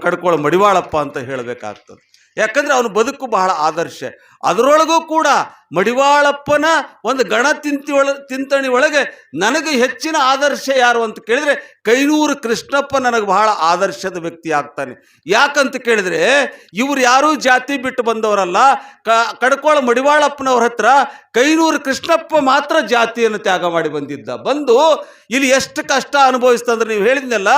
S1: ಕಡ್ಕೊಳ್ಳೋ ಮಡಿವಾಳಪ್ಪ ಅಂತ ಹೇಳಬೇಕಾಗ್ತದೆ. ಯಾಕಂದರೆ ಅವನ ಬದುಕು ಬಹಳ ಆದರ್ಶ. ಅದರೊಳಗೂ ಕೂಡ ಮಡಿವಾಳಪ್ಪನ ಒಂದು ಗಣ ತಿಂತಿ ಒಳ ತಿಂತಣಿ ಒಳಗೆ ನನಗೆ ಹೆಚ್ಚಿನ ಆದರ್ಶ ಯಾರು ಅಂತ ಕೇಳಿದರೆ ಕೈನೂರು ಕೃಷ್ಣಪ್ಪ ನನಗೆ ಬಹಳ ಆದರ್ಶದ ವ್ಯಕ್ತಿ ಆಗ್ತಾನೆ. ಯಾಕಂತ ಕೇಳಿದರೆ ಇವರು ಯಾರೂ ಜಾತಿ ಬಿಟ್ಟು ಬಂದವರಲ್ಲ. ಕ ಕಡ್ಕೋಳ ಮಡಿವಾಳಪ್ಪನವ್ರ ಹತ್ರ ಕೈನೂರು ಕೃಷ್ಣಪ್ಪ ಮಾತ್ರ ಜಾತಿಯನ್ನು ತ್ಯಾಗ ಮಾಡಿ ಬಂದಿದ್ದ. ಬಂದು ಇಲ್ಲಿ ಎಷ್ಟು ಕಷ್ಟ ಅನುಭವಿಸ್ತಂದ್ರೆ ನೀವು ಹೇಳಿದ್ನಲ್ಲ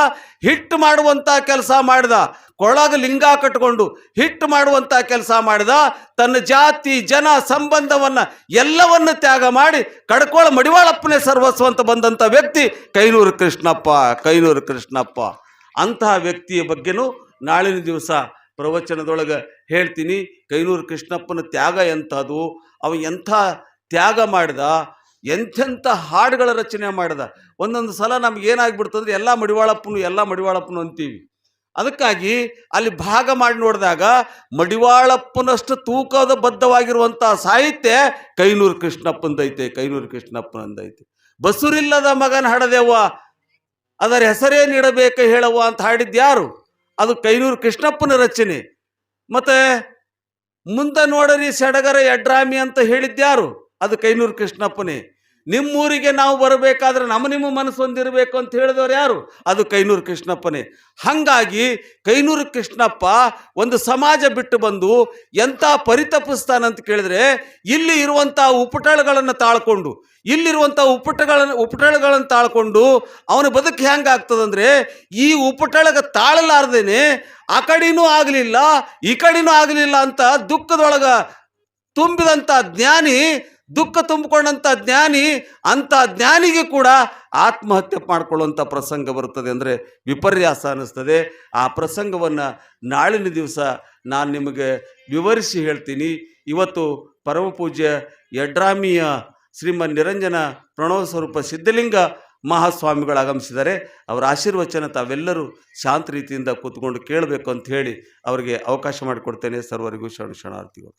S1: ಹಿಟ್ಟು ಮಾಡುವಂಥ ಕೆಲಸ ಮಾಡಿದ, ಕೊಳಗ ಲಿಂಗ ಕಟ್ಕೊಂಡು ಹಿಟ್ಟು ಮಾಡುವಂಥ ಕೆಲಸ ಮಾಡಿದ, ತನ್ನ ಜಾತಿ ಜನ, ಸಂಬಂಧವನ್ನ ಎಲ್ಲವನ್ನ ತ್ಯಾಗ ಮಾಡಿ ಕಡ್ಕೋಳ ಮಡಿವಾಳಪ್ಪನೇ ಸರ್ವಸ್ವ ಅಂತ ಬಂದಂಥ ವ್ಯಕ್ತಿ ಕೈನೂರು ಕೃಷ್ಣಪ್ಪ ಕೈನೂರು ಕೃಷ್ಣಪ್ಪ. ಅಂತಹ ವ್ಯಕ್ತಿಯ ಬಗ್ಗೆನೂ ನಾಳಿನ ದಿವಸ ಪ್ರವಚನದೊಳಗೆ ಹೇಳ್ತೀನಿ. ಕೈನೂರು ಕೃಷ್ಣಪ್ಪನ ತ್ಯಾಗ ಎಂಥದ್ದು ಅವ ಎಂಥ ತ್ಯಾಗ ಮಾಡಿದ? ಎಂಥೆಂಥ ಹಾಡುಗಳ ರಚನೆ ಮಾಡಿದ? ಒಂದೊಂದು ಸಲ ನಮ್ಗೆ ಏನಾಗ್ಬಿಡ್ತಂದ್ರೆ, ಎಲ್ಲ ಮಡಿವಾಳಪ್ಪನು ಎಲ್ಲ ಮಡಿವಾಳಪ್ಪನು ಅಂತೀವಿ. ಅದಕ್ಕಾಗಿ ಅಲ್ಲಿ ಭಾಗ ಮಾಡಿ ನೋಡಿದಾಗ ಮಡಿವಾಳಪ್ಪನಷ್ಟು ತೂಕದ ಬದ್ಧವಾಗಿರುವಂಥ ಸಾಹಿತ್ಯ ಕೈನೂರು ಕೃಷ್ಣಪ್ಪಂದೈತೆ ಕೈನೂರು ಕೃಷ್ಣಪ್ಪನಂದೈತೆ ಬಸುರಿಲ್ಲದ ಮಗನ ಹಡದೆವ್ವ, ಅದರ ಹೆಸರೇ ನೀಡಬೇಕು ಹೇಳವ್ವ ಅಂತ ಹಾಡಿದ್ಯಾರು ಅದು ಕೈನೂರು ಕೃಷ್ಣಪ್ಪನ ರಚನೆ. ಮತ್ತೆ ಮುಂದೆ ನೋಡರಿ ಸಡಗರ ಯಡ್ರಾಮಿ ಅಂತ ಹೇಳಿದ್ಯಾರು ಅದು ಕೈನೂರು ಕೃಷ್ಣಪ್ಪನೇ. ನಿಮ್ಮೂರಿಗೆ ನಾವು ಬರಬೇಕಾದ್ರೆ ನಮ್ಮ ನಿಮ್ಮ ಮನಸ್ಸು ಹೊಂದಿರಬೇಕು ಅಂತ ಹೇಳಿದವರು ಯಾರು? ಅದು ಕೈನೂರು ಕೃಷ್ಣಪ್ಪನೇ. ಹಾಗಾಗಿ ಕೈನೂರು ಕೃಷ್ಣಪ್ಪ ಒಂದು ಸಮಾಜ ಬಿಟ್ಟು ಬಂದು ಎಂಥ ಪರಿತಪಿಸ್ತಾನಂತ ಕೇಳಿದ್ರೆ ಇಲ್ಲಿ ಇರುವಂಥ ಉಪಟಳಗಳನ್ನು ತಾಳ್ಕೊಂಡು ಇಲ್ಲಿರುವಂಥ ಉಪಟಗಳನ್ನು ಉಪಟಳಗಳನ್ನು ತಾಳ್ಕೊಂಡು ಅವನ ಬದುಕು ಹೆಂಗೆ ಆಗ್ತದಂದ್ರೆ ಈ ಉಪಟಳಗ ತಾಳಲಾರ್ದೇನೆ ಆ ಕಡೆನೂ ಆಗಲಿಲ್ಲ, ಈ ಕಡೆನೂ ಆಗಲಿಲ್ಲ ಅಂತ ದುಃಖದೊಳಗ ತುಂಬಿದಂಥ ಜ್ಞಾನಿ ದುಃಖ ತುಂಬಿಕೊಂಡಂಥ ಜ್ಞಾನಿ, ಅಂಥ ಜ್ಞಾನಿಗೆ ಕೂಡ ಆತ್ಮಹತ್ಯೆ ಮಾಡಿಕೊಳ್ಳುವಂಥ ಪ್ರಸಂಗ ಬರುತ್ತದೆ ಅಂದರೆ ವಿಪರ್ಯಾಸ ಅನ್ನಿಸ್ತದೆ. ಆ ಪ್ರಸಂಗವನ್ನು ನಾಳಿನ ದಿವಸ ನಾನು ನಿಮಗೆ ವಿವರಿಸಿ ಹೇಳ್ತೀನಿ. ಇವತ್ತು ಪರಮಪೂಜ್ಯ ಯಡ್ರಾಮಿಯ ಶ್ರೀಮನ್ ನಿರಂಜನ ಪ್ರಣವ ಸ್ವರೂಪ ಸಿದ್ಧಲಿಂಗ ಮಹಾಸ್ವಾಮಿಗಳು ಆಗಮಿಸಿದ್ದಾರೆ. ಅವರ ಆಶೀರ್ವಚನ ತಾವೆಲ್ಲರೂ ಶಾಂತ ರೀತಿಯಿಂದ ಕೂತ್ಕೊಂಡು ಕೇಳಬೇಕು ಅಂತ ಹೇಳಿ ಅವರಿಗೆ ಅವಕಾಶ ಮಾಡಿಕೊಡ್ತೇನೆ. ಸರ್ವರಿಗೂ ಶರಣ ಶರಣಾರ್ಥಿಗಳು.